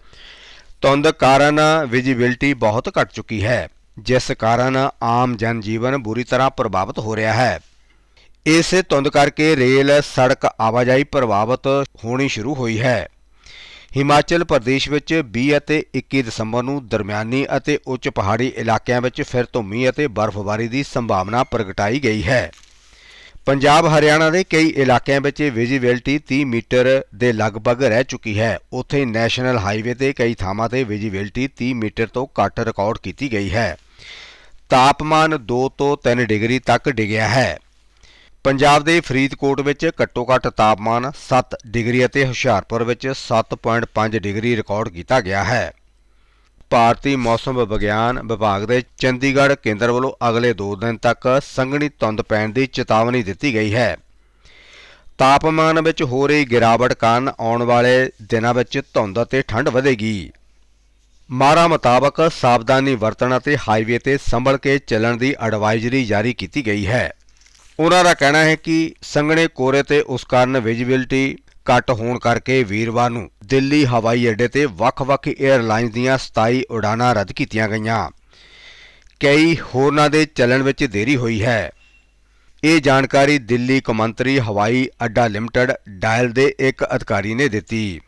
Speaker 1: ਧੁੰਦ ਕਾਰਨ ਵਿਜ਼ੀਬਿਲਟੀ ਬਹੁਤ ਘਟ ਚੁੱਕੀ ਹੈ, ਜਿਸ ਕਾਰਨ ਆਮ ਜਨ ਜੀਵਨ ਬੁਰੀ ਤਰ੍ਹਾਂ ਪ੍ਰਭਾਵਿਤ ਹੋ ਰਿਹਾ ਹੈ। ਇਸੇ ਧੁੰਦ ਕਰਕੇ ਰੇਲ, ਸੜਕ ਆਵਾਜਾਈ ਪ੍ਰਭਾਵਿਤ ਹੋਣੀ ਸ਼ੁਰੂ ਹੋਈ ਹੈ। ਹਿਮਾਚਲ ਪ੍ਰਦੇਸ਼ ਵਿੱਚ 20 ਅਤੇ 21 ਦਸੰਬਰ ਨੂੰ ਦਰਮਿਆਨੀ ਅਤੇ ਉੱਚ ਪਹਾੜੀ ਇਲਾਕਿਆਂ ਵਿੱਚ ਫਿਰ ਤੋਂ ਮੀਂਹ ਅਤੇ ਬਰਫ਼ਬਾਰੀ ਦੀ ਸੰਭਾਵਨਾ ਪ੍ਰਗਟਾਈ ਗਈ ਹੈ। ਪੰਜਾਬ ਹਰਿਆਣਾ ਦੇ ਕਈ ਇਲਾਕਿਆਂ ਵਿੱਚ ਵਿਜ਼ਿਬਿਲਟੀ 30 ਮੀਟਰ ਦੇ ਲਗਭਗ ਰਹਿ ਚੁੱਕੀ ਹੈ। ਉੱਥੇ ਨੈਸ਼ਨਲ ਹਾਈਵੇ ਤੇ ਕਈ ਥਾਵਾਂ ਤੇ ਵਿਜ਼ਿਬਿਲਟੀ 30 ਮੀਟਰ ਤੋਂ ਘੱਟ ਰਿਕਾਰਡ ਕੀਤੀ ਗਈ ਹੈ। ਤਾਪਮਾਨ 2 ਤੋਂ 3 ਡਿਗਰੀ ਤੱਕ ਡਿੱਗਿਆ ਹੈ। ਪੰਜਾਬ ਦੇ ਫਰੀਦਕੋਟ ਵਿੱਚ ਘੱਟੋ-ਘੱਟ ਤਾਪਮਾਨ 7 ਡਿਗਰੀ ਅਤੇ ਹੁਸ਼ਿਆਰਪੁਰ ਵਿੱਚ 7.5 ਡਿਗਰੀ ਰਿਕਾਰਡ ਕੀਤਾ ਗਿਆ ਹੈ। ਭਾਰਤੀ ਮੌਸਮ ਵਿਗਿਆਨ ਵਿਭਾਗ ਦੇ ਚੰਡੀਗੜ੍ਹ ਕੇਂਦਰ ਵੱਲੋਂ ਅਗਲੇ 2 ਦਿਨ ਤੱਕ ਸੰਘਣੀ ਧੁੰਦ ਪੈਣ ਦੀ ਚੇਤਾਵਨੀ ਦਿੱਤੀ ਗਈ ਹੈ। ਤਾਪਮਾਨ ਵਿੱਚ ਹੋ ਰਹੀ ਗਿਰਾਵਟ ਕਾਰਨ ਆਉਣ ਵਾਲੇ ਦਿਨਾਂ ਵਿੱਚ ਧੁੰਦ ਅਤੇ ਠੰਡ ਵਧੇਗੀ। ਮਾਰਾ ਮੁਤਾਬਕ ਸਾਵਧਾਨੀ ਵਰਤਣ ਅਤੇ ਹਾਈਵੇ ਤੇ ਸੰਭਲ ਕੇ ਚੱਲਣ ਦੀ ਐਡਵਾਈਜ਼ਰੀ ਜਾਰੀ ਕੀਤੀ ਗਈ ਹੈ। ਉਹਨਾਂ ਦਾ ਕਹਿਣਾ ਹੈ ਕਿ ਸੰਘਣੇ ਕੋਰੇ ਤੇ ਉਸ ਕਾਰਨ ਵਿਜ਼ੀਬਿਲਟੀ ਘੱਟ ਹੋਣ ਕਰਕੇ ਵੀਰਵਾਰ ਨੂੰ ਦਿੱਲੀ ਹਵਾਈ ਅੱਡੇ ਤੇ ਵੱਖ-ਵੱਖ 에ਅਰਲਾਈਨਸ ਦੀਆਂ 27 ਉਡਾਣਾਂ ਰੱਦ ਕੀਤੀਆਂ ਗਈਆਂ। ਕਈ ਹੋਰਨਾਂ ਦੇ ਚੱਲਣ ਵਿੱਚ ਦੇਰੀ ਹੋਈ ਹੈ। ਇਹ ਜਾਣਕਾਰੀ ਦਿੱਲੀ ਕੌਮਾਂਤਰੀ ਹਵਾਈ ਅੱਡਾ ਲਿਮਟਿਡ ਡਾਇਲ ਦੇ ਇੱਕ ਅਧਿਕਾਰੀ ਨੇ ਦਿੱਤੀ।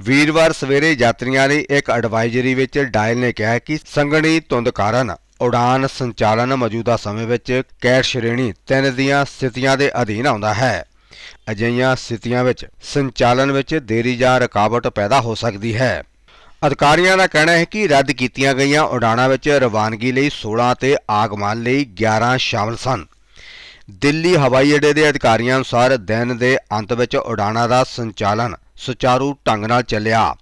Speaker 1: ਵੀਰਵਾਰ ਸਵੇਰੇ ਯਾਤਰੀਆਂ ਲਈ ਇੱਕ ਐਡਵਾਈਜ਼ਰੀ ਵਿੱਚ ਡਾਇਲ ਨੇ ਕਿਹਾ ਕਿ ਸੰਘਣੀ ਧੁੰਦ ਕਾਰਨ ਉਡਾਨ ਸੰਚਾਲਨ ਮੌਜੂਦਾ ਸਮੇਂ ਵਿੱਚ ਕੈਟ ਸ਼੍ਰੇਣੀ 3 ਦੀਆਂ ਸਥਿਤੀਆਂ ਦੇ ਅਧੀਨ ਆਉਂਦਾ ਹੈ। ਅਜਿਹੀਆਂ ਸਥਿਤੀਆਂ ਵਿੱਚ ਸੰਚਾਲਨ ਵਿੱਚ ਦੇਰੀ ਜਾਂ ਰੁਕਾਵਟ ਪੈਦਾ ਹੋ ਸਕਦੀ ਹੈ। ਅਧਿਕਾਰੀਆਂ ਦਾ ਕਹਿਣਾ ਹੈ ਕਿ ਰੱਦ ਕੀਤੀਆਂ ਗਈਆਂ ਉਡਾਣਾਂ ਵਿੱਚ ਰਵਾਨਗੀ ਲਈ 16 ਅਤੇ ਆਗਮਨ ਲਈ 11 ਸ਼ਾਮਲ ਸਨ। ਦਿੱਲੀ ਹਵਾਈ ਅੱਡੇ ਦੇ ਅਧਿਕਾਰੀਆਂ ਅਨੁਸਾਰ ਦਿਨ ਦੇ ਅੰਤ ਵਿੱਚ ਉਡਾਣਾਂ ਦਾ ਸੰਚਾਲਨ ਸੁਚਾਰੂ ਢੰਗ ਨਾਲ ਚੱਲਿਆ।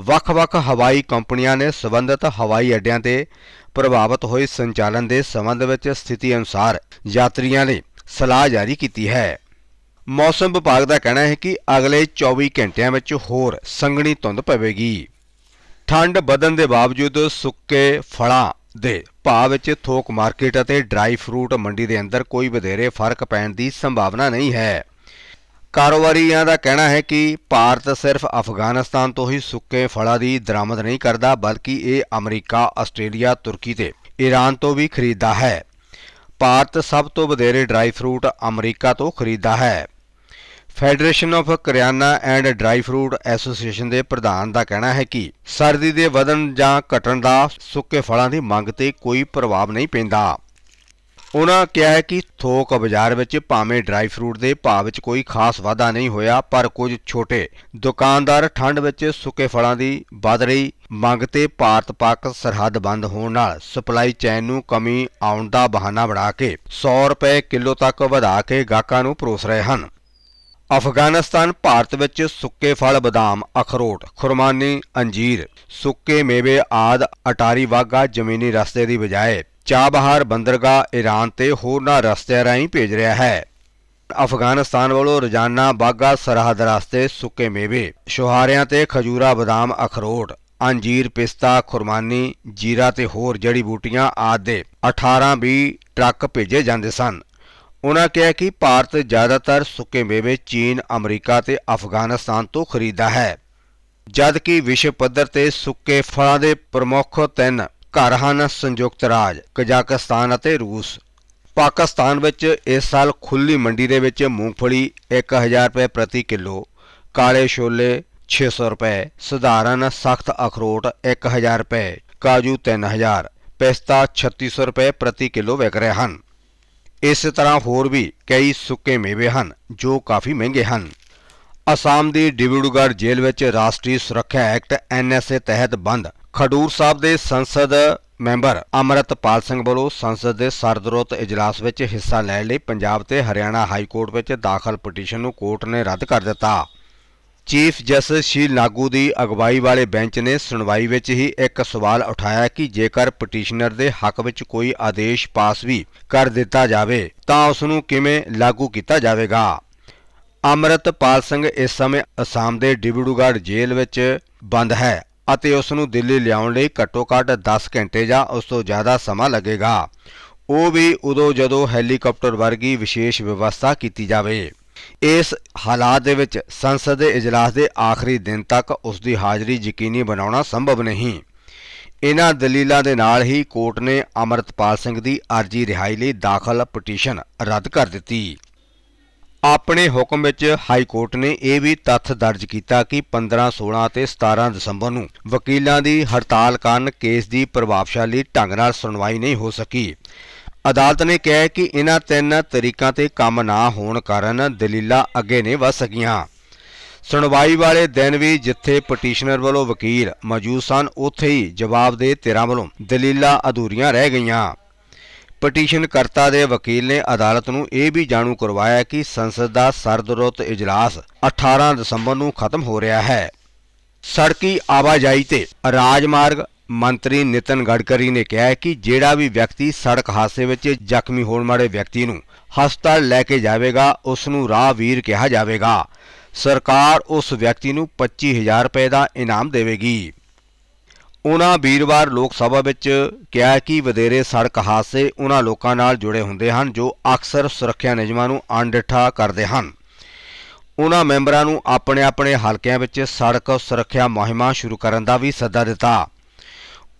Speaker 1: ਵੱਖ-ਵੱਖ ਹਵਾਈ ਕੰਪਨੀਆਂ ਨੇ ਸਬੰਧਤ ਹਵਾਈ ਅੱਡਿਆਂ ਤੇ ਪ੍ਰਭਾਵਿਤ ਹੋਏ ਸੰਚਾਲਨ ਦੇ ਸੰਬੰਧ ਵਿੱਚ ਸਥਿਤੀ ਅਨੁਸਾਰ ਯਾਤਰੀਆਂ ਲਈ ਸਲਾਹ ਜਾਰੀ ਕੀਤੀ ਹੈ। ਮੌਸਮ ਵਿਭਾਗ ਦਾ ਕਹਿਣਾ ਹੈ ਕਿ ਅਗਲੇ 24 ਘੰਟਿਆਂ ਵਿੱਚ ਹੋਰ ਸੰਘਣੀ ਧੁੰਦ ਪਵੇਗੀ। ਠੰਡ ਵਧਣ ਦੇ ਬਾਵਜੂਦ ਸੁੱਕੇ ਫਲਾਂ ਦੇ ਭਾਅ ਵਿੱਚ ਥੋਕ ਮਾਰਕੀਟ ਅਤੇ ਡਰਾਈ ਫਰੂਟ ਮੰਡੀ ਦੇ ਅੰਦਰ ਕੋਈ ਵਧੇਰੇ ਫ਼ਰਕ ਪੈਣ ਦੀ ਸੰਭਾਵਨਾ ਨਹੀਂ ਹੈ। ਕਾਰੋਬਾਰੀਆਂ ਦਾ ਕਹਿਣਾ ਹੈ ਕਿ ਭਾਰਤ ਸਿਰਫ ਅਫਗਾਨਿਸਤਾਨ ਤੋਂ ਹੀ ਸੁੱਕੇ ਫਲਾਂ ਦੀ ਦਰਾਮਦ ਨਹੀਂ ਕਰਦਾ ਬਲਕਿ ਇਹ ਅਮਰੀਕਾ, ਆਸਟ੍ਰੇਲੀਆ, ਤੁਰਕੀ ਤੇ ਈਰਾਨ ਤੋਂ ਵੀ ਖਰੀਦਦਾ ਹੈ। ਭਾਰਤ ਸਭ ਤੋਂ ਵਧੇਰੇ ਡਰਾਈ ਫਰੂਟ ਅਮਰੀਕਾ ਤੋਂ ਖਰੀਦਦਾ ਹੈ। Federation of Kiryana and dry fruit association ਦੇ ਪ੍ਰਧਾਨ ਦਾ ਕਹਿਣਾ ਹੈ ਕਿ ਸਰਦੀ ਦੇ ਵਧਣ ਜਾਂ ਘਟਣ ਦਾ ਸੁੱਕੇ ਫਲਾਂ ਦੀ ਮੰਗ ਤੇ ਕੋਈ ਪ੍ਰਭਾਵ ਨਹੀਂ ਪੈਂਦਾ। ਉਨ੍ਹਾਂ ਕਿਹਾ ਹੈ ਕਿ ਥੋਕ ਬਾਜ਼ਾਰ ਵਿੱਚ ਭਾਵੇਂ ਡਰਾਈ ਫਰੂਟ ਦੇ ਭਾਅ ਵਿੱਚ ਕੋਈ ਖਾਸ ਵਾਧਾ ਨਹੀਂ ਹੋਇਆ, ਪਰ ਕੁਝ ਛੋਟੇ ਦੁਕਾਨਦਾਰ ਠੰਡ ਵਿੱਚ ਸੁੱਕੇ ਫਲਾਂ ਦੀ ਵਧ ਰਹੀ ਮੰਗ ਤੇ ਭਾਰਤ-ਪਾਕ ਸਰਹੱਦ ਬੰਦ ਹੋਣ ਨਾਲ ਸਪਲਾਈ ਚੈਨ ਨੂੰ ਕਮੀ ਆਉਣ ਦਾ ਬਹਾਨਾ ਬਣਾ ਕੇ 100 ਰੁਪਏ ਕਿਲੋ ਤੱਕ ਵਧਾ ਕੇ ਗਾਹਕਾਂ ਨੂੰ ਪਰੋਸ ਰਹੇ ਹਨ। ਅਫਗਾਨਿਸਤਾਨ, ਭਾਰਤ ਵਿੱਚ ਸੁੱਕੇ ਫਲ ਬਦਾਮ, ਅਖਰੋਟ, ਖੁਰਮਾਨੀ, ਅੰਜੀਰ, ਸੁੱਕੇ ਮੇਵੇ ਆਦ ਅਟਾਰੀ ਵਾਗਾ ਜ਼ਮੀਨੀ ਰਸਤੇ ਦੀ ਬਜਾਏ ਚਾਬਹਾਰ ਬੰਦਰਗਾਹ ਈਰਾਨ ਤੇ ਹੋਰਨਾਂ ਰਸਤਿਆਂ ਰਾਹੀਂ ਭੇਜ ਰਿਹਾ ਹੈ। ਅਫਗਾਨਿਸਤਾਨ ਵੱਲੋਂ ਰੋਜ਼ਾਨਾ ਬਾਗਾ ਸਰਹੱਦ ਰਸਤੇ ਸੁੱਕੇ ਮੇਵੇ ਸ਼ੁਹਾਰਿਆਂ ਤੇ ਖਜੂਰਾ ਬਦਾਮ ਅਖਰੋਟ, ਅੰਜੀਰ, ਪਿਸਤਾ, ਖੁਰਮਾਨੀ, ਜੀਰਾ ਤੇ ਹੋਰ ਜੜੀ ਬੂਟੀਆਂ ਆਦਿ ਦੇ 18-20 ਟਰੱਕ ਭੇਜੇ ਜਾਂਦੇ ਸਨ। ਉਹਨਾਂ ਕਿਹਾ ਕਿ ਭਾਰਤ ਜ਼ਿਆਦਾਤਰ ਸੁੱਕੇ ਮੇਵੇ ਚੀਨ, ਅਮਰੀਕਾ ਤੇ ਅਫਗਾਨਿਸਤਾਨ ਤੋਂ ਖਰੀਦਦਾ ਹੈ। ਜਦਕਿ ਵਿਸ਼ਵ ਪੱਧਰ ਤੇ ਸੁੱਕੇ ਫਲਾਂ ਦੇ ਪ੍ਰਮੁੱਖ ਤਿੰਨ ਘਰ ਹਨ ਸੰਯੁਕਤ ਰਾਜ, ਕਜ਼ਾਕਿਸਤਾਨ ਅਤੇ ਰੂਸ। ਪਾਕਿਸਤਾਨ ਵਿੱਚ ਇਸ ਸਾਲ ਖੁੱਲੀ ਮੰਡੀ ਦੇ ਵਿੱਚ ਮੂੰਗਫਲੀ 1000 ਰੁਪਏ ਪ੍ਰਤੀ ਕਿਲੋ, ਕਾਲੇ ਛੋਲੇ 600 ਰੁਪਏ, ਸਧਾਰਨ ਸਖਤ ਅਖਰੋਟ 1000 ਰੁਪਏ, ਕਾਜੂ 3000 ਪਿਸਤਾ 3600 ਰੁਪਏ ਪ੍ਰਤੀ ਕਿਲੋ ਵਿਕ ਰਹੇ ਹਨ। ਇਸੇ ਤਰ੍ਹਾਂ ਹੋਰ ਵੀ ਕਈ ਸੁੱਕੇ ਮੇਵੇ ਹਨ, ਜੋ ਕਾਫੀ ਮਹਿੰਗੇ ਹਨ। ਅਸਾਮ ਦੀ ਡਿਬੜੂਗੜ੍ਹ ਜੇਲ੍ਹ ਵਿੱਚ ਰਾਸ਼ਟਰੀ ਸੁਰੱਖਿਆ ਐਕਟ ਐਨਐਸਏ ਤਹਿਤ ਬੰਦ ਖਡੂਰ ਸਾਹਿਬ ਦੇ ਸੰਸਦ ਮੈਂਬਰ ਅਮਰਤਪਾਲ ਸਿੰਘ ਵੱਲੋਂ ਸੰਸਦ ਦੇ ਸਰਦਰੋਤ ਇਜਲਾਸ ਵਿੱਚ ਹਿੱਸਾ ਲੈਣ ਲਈ ਪੰਜਾਬ ਤੇ ਹਰਿਆਣਾ ਹਾਈ ਕੋਰਟ ਵਿੱਚ ਦਾਖਲ ਪਟੀਸ਼ਨ ਨੂੰ ਕੋਰਟ ਨੇ ਰੱਦ ਕਰ ਦਿੱਤਾ। ਚੀਫ ਜਸਟਿਸ ਸ਼ੀ ਲਾਗੂ ਦੀ ਅਗਵਾਈ ਵਾਲੇ ਬੈਂਚ ਨੇ ਸੁਣਵਾਈ ਵਿੱਚ ਹੀ ਇੱਕ ਸਵਾਲ ਉਠਾਇਆ ਕਿ ਜੇਕਰ ਪਟੀਸ਼ਨਰ ਦੇ ਹੱਕ ਵਿੱਚ ਕੋਈ ਆਦੇਸ਼ ਪਾਸ ਵੀ ਕਰ ਦਿੱਤਾ ਜਾਵੇ, ਤਾਂ ਉਸ ਨੂੰ ਕਿਵੇਂ ਲਾਗੂ ਕੀਤਾ ਜਾਵੇਗਾ? ਅਮਰਤਪਾਲ ਸਿੰਘ ਇਸ ਸਮੇਂ ਅਸਾਮ ਦੇ ਡਿਬੜੂਗੜ੍ਹ ਜੇਲ੍ਹ ਵਿੱਚ ਬੰਦ ਹੈ। ਅਤੇ ਉਸ ਨੂੰ ਦਿੱਲੀ ਲਿਆਉਣ ਲਈ ਘੱਟੋ-ਘੱਟ 10 ਘੰਟੇ ਜਾਂ ਉਸ ਤੋਂ ਜ਼ਿਆਦਾ ਸਮਾਂ ਲੱਗੇਗਾ। ਉਹ ਵੀ ਉਦੋਂ ਜਦੋਂ ਹੈਲੀਕਾਪਟਰ ਵਰਗੀ ਵਿਸ਼ੇਸ਼ ਵਿਵਸਥਾ ਕੀਤੀ ਜਾਵੇ। ਇਸ ਹਾਲਾਤ ਦੇ ਵਿੱਚ ਸੰਸਦ ਦੇ ਇਜਲਾਸ ਦੇ ਆਖਰੀ ਦਿਨ ਤੱਕ ਉਸ ਦੀ ਹਾਜ਼ਰੀ ਯਕੀਨੀ ਬਣਾਉਣਾ ਸੰਭਵ ਨਹੀਂ। ਇਹਨਾਂ ਦਲੀਲਾਂ ਦੇ ਨਾਲ ਹੀ ਕੋਰਟ ਨੇ ਅਮਰਤਪਾਲ ਸਿੰਘ ਦੀ ਅਰਜ਼ੀ ਰਿਹਾਈ ਲਈ ਦਾਖਲ ਪਟੀਸ਼ਨ ਰੱਦ ਕਰ ਦਿੱਤੀ। ਆਪਣੇ ਹੁਕਮ ਵਿੱਚ ਹਾਈ ਕੋਰਟ ਨੇ ਇਹ ਵੀ ਤੱਥ ਦਰਜ ਕੀਤਾ ਕਿ 15, 16 ਅਤੇ 17 ਦਸੰਬਰ ਨੂੰ ਵਕੀਲਾਂ ਦੀ ਹੜਤਾਲ ਕਾਰਨ ਕੇਸ ਦੀ ਪ੍ਰਭਾਵਸ਼ਾਲੀ ਢੰਗ ਨਾਲ ਸੁਣਵਾਈ ਨਹੀਂ ਹੋ ਸਕੀ। ਅਦਾਲਤ ਨੇ ਕਿਹਾ ਕਿ ਇਹਨਾਂ ਤਿੰਨ ਤਰੀਕਾਂ ਤੇ ਕੰਮ ਨਾ ਹੋਣ ਕਾਰਨ ਦਲੀਲਾਂ ਅੱਗੇ ਨਹੀਂ ਵਧ ਸਕੀਆਂ। ਸੁਣਵਾਈ ਵਾਲੇ ਦਿਨ ਵੀ ਜਿੱਥੇ ਪਟੀਸ਼ਨਰ ਵੱਲੋਂ ਵਕੀਲ ਮੌਜੂਦ ਸਨ ਉੱਥੇ ਹੀ ਜਵਾਬ ਦੇ ਧਿਰਾਂ ਵੱਲੋਂ ਦਲੀਲਾਂ ਅਧੂਰੀਆਂ ਰਹਿ ਗਈਆਂ। ਪਟੀਸ਼ਨਕਰਤਾ ਦੇ ਵਕੀਲ ਨੇ ਅਦਾਲਤ ਨੂੰ ਇਹ ਵੀ ਜਾਣੂ ਕਰਵਾਇਆ ਕਿ ਸੰਸਦ ਦਾ ਸਰਦਰੁੱਤ ਇਜਲਾਸ 18 ਦਸੰਬਰ ਨੂੰ ਖਤਮ ਹੋ ਰਿਹਾ ਹੈ। ਸੜਕੀ ਆਵਾਜਾਈ ਤੇ ਰਾਜਮਾਰਗ ਮੰਤਰੀ ਨਿਤਨ ਗਡਕਰੀ ਨੇ ਕਿਹਾ ਕਿ ਜਿਹੜਾ ਵੀ ਵਿਅਕਤੀ ਸੜਕ ਹਾਦਸੇ ਵਿੱਚ ਜ਼ਖਮੀ ਹੋਣ ਵਾਲੇ ਵਿਅਕਤੀ ਨੂੰ ਹਸਪਤਾਲ ਲੈ ਕੇ ਜਾਵੇਗਾ ਉਸ ਨੂੰ ਰਾਹਵੀਰ ਕਿਹਾ ਜਾਵੇਗਾ। ਸਰਕਾਰ ਉਸ ਵਿਅਕਤੀ ਨੂੰ 25000 ਰੁਪਏ ਦਾ ਇਨਾਮ ਦੇਵੇਗੀ। ਉਹਨਾਂ ਵੀਰਵਾਰ ਲੋਕ ਸਭਾ ਵਿੱਚ ਕਿਹਾ ਕਿ ਵਧੇਰੇ ਸੜਕ ਹਾਦਸੇ ਉਹਨਾਂ ਲੋਕਾਂ ਨਾਲ ਜੁੜੇ ਹੁੰਦੇ ਹਨ, ਜੋ ਅਕਸਰ ਸੁਰੱਖਿਆ ਨਿਯਮਾਂ ਨੂੰ ਅਣਡਿੱਠਾ ਕਰਦੇ ਹਨ। ਉਹਨਾਂ ਮੈਂਬਰਾਂ ਨੂੰ ਆਪਣੇ ਆਪਣੇ ਹਲਕਿਆਂ ਵਿੱਚ ਸੜਕ ਸੁਰੱਖਿਆ ਮੁਹਿੰਮਾਂ ਸ਼ੁਰੂ ਕਰਨ ਦਾ ਵੀ ਸੱਦਾ ਦਿੱਤਾ।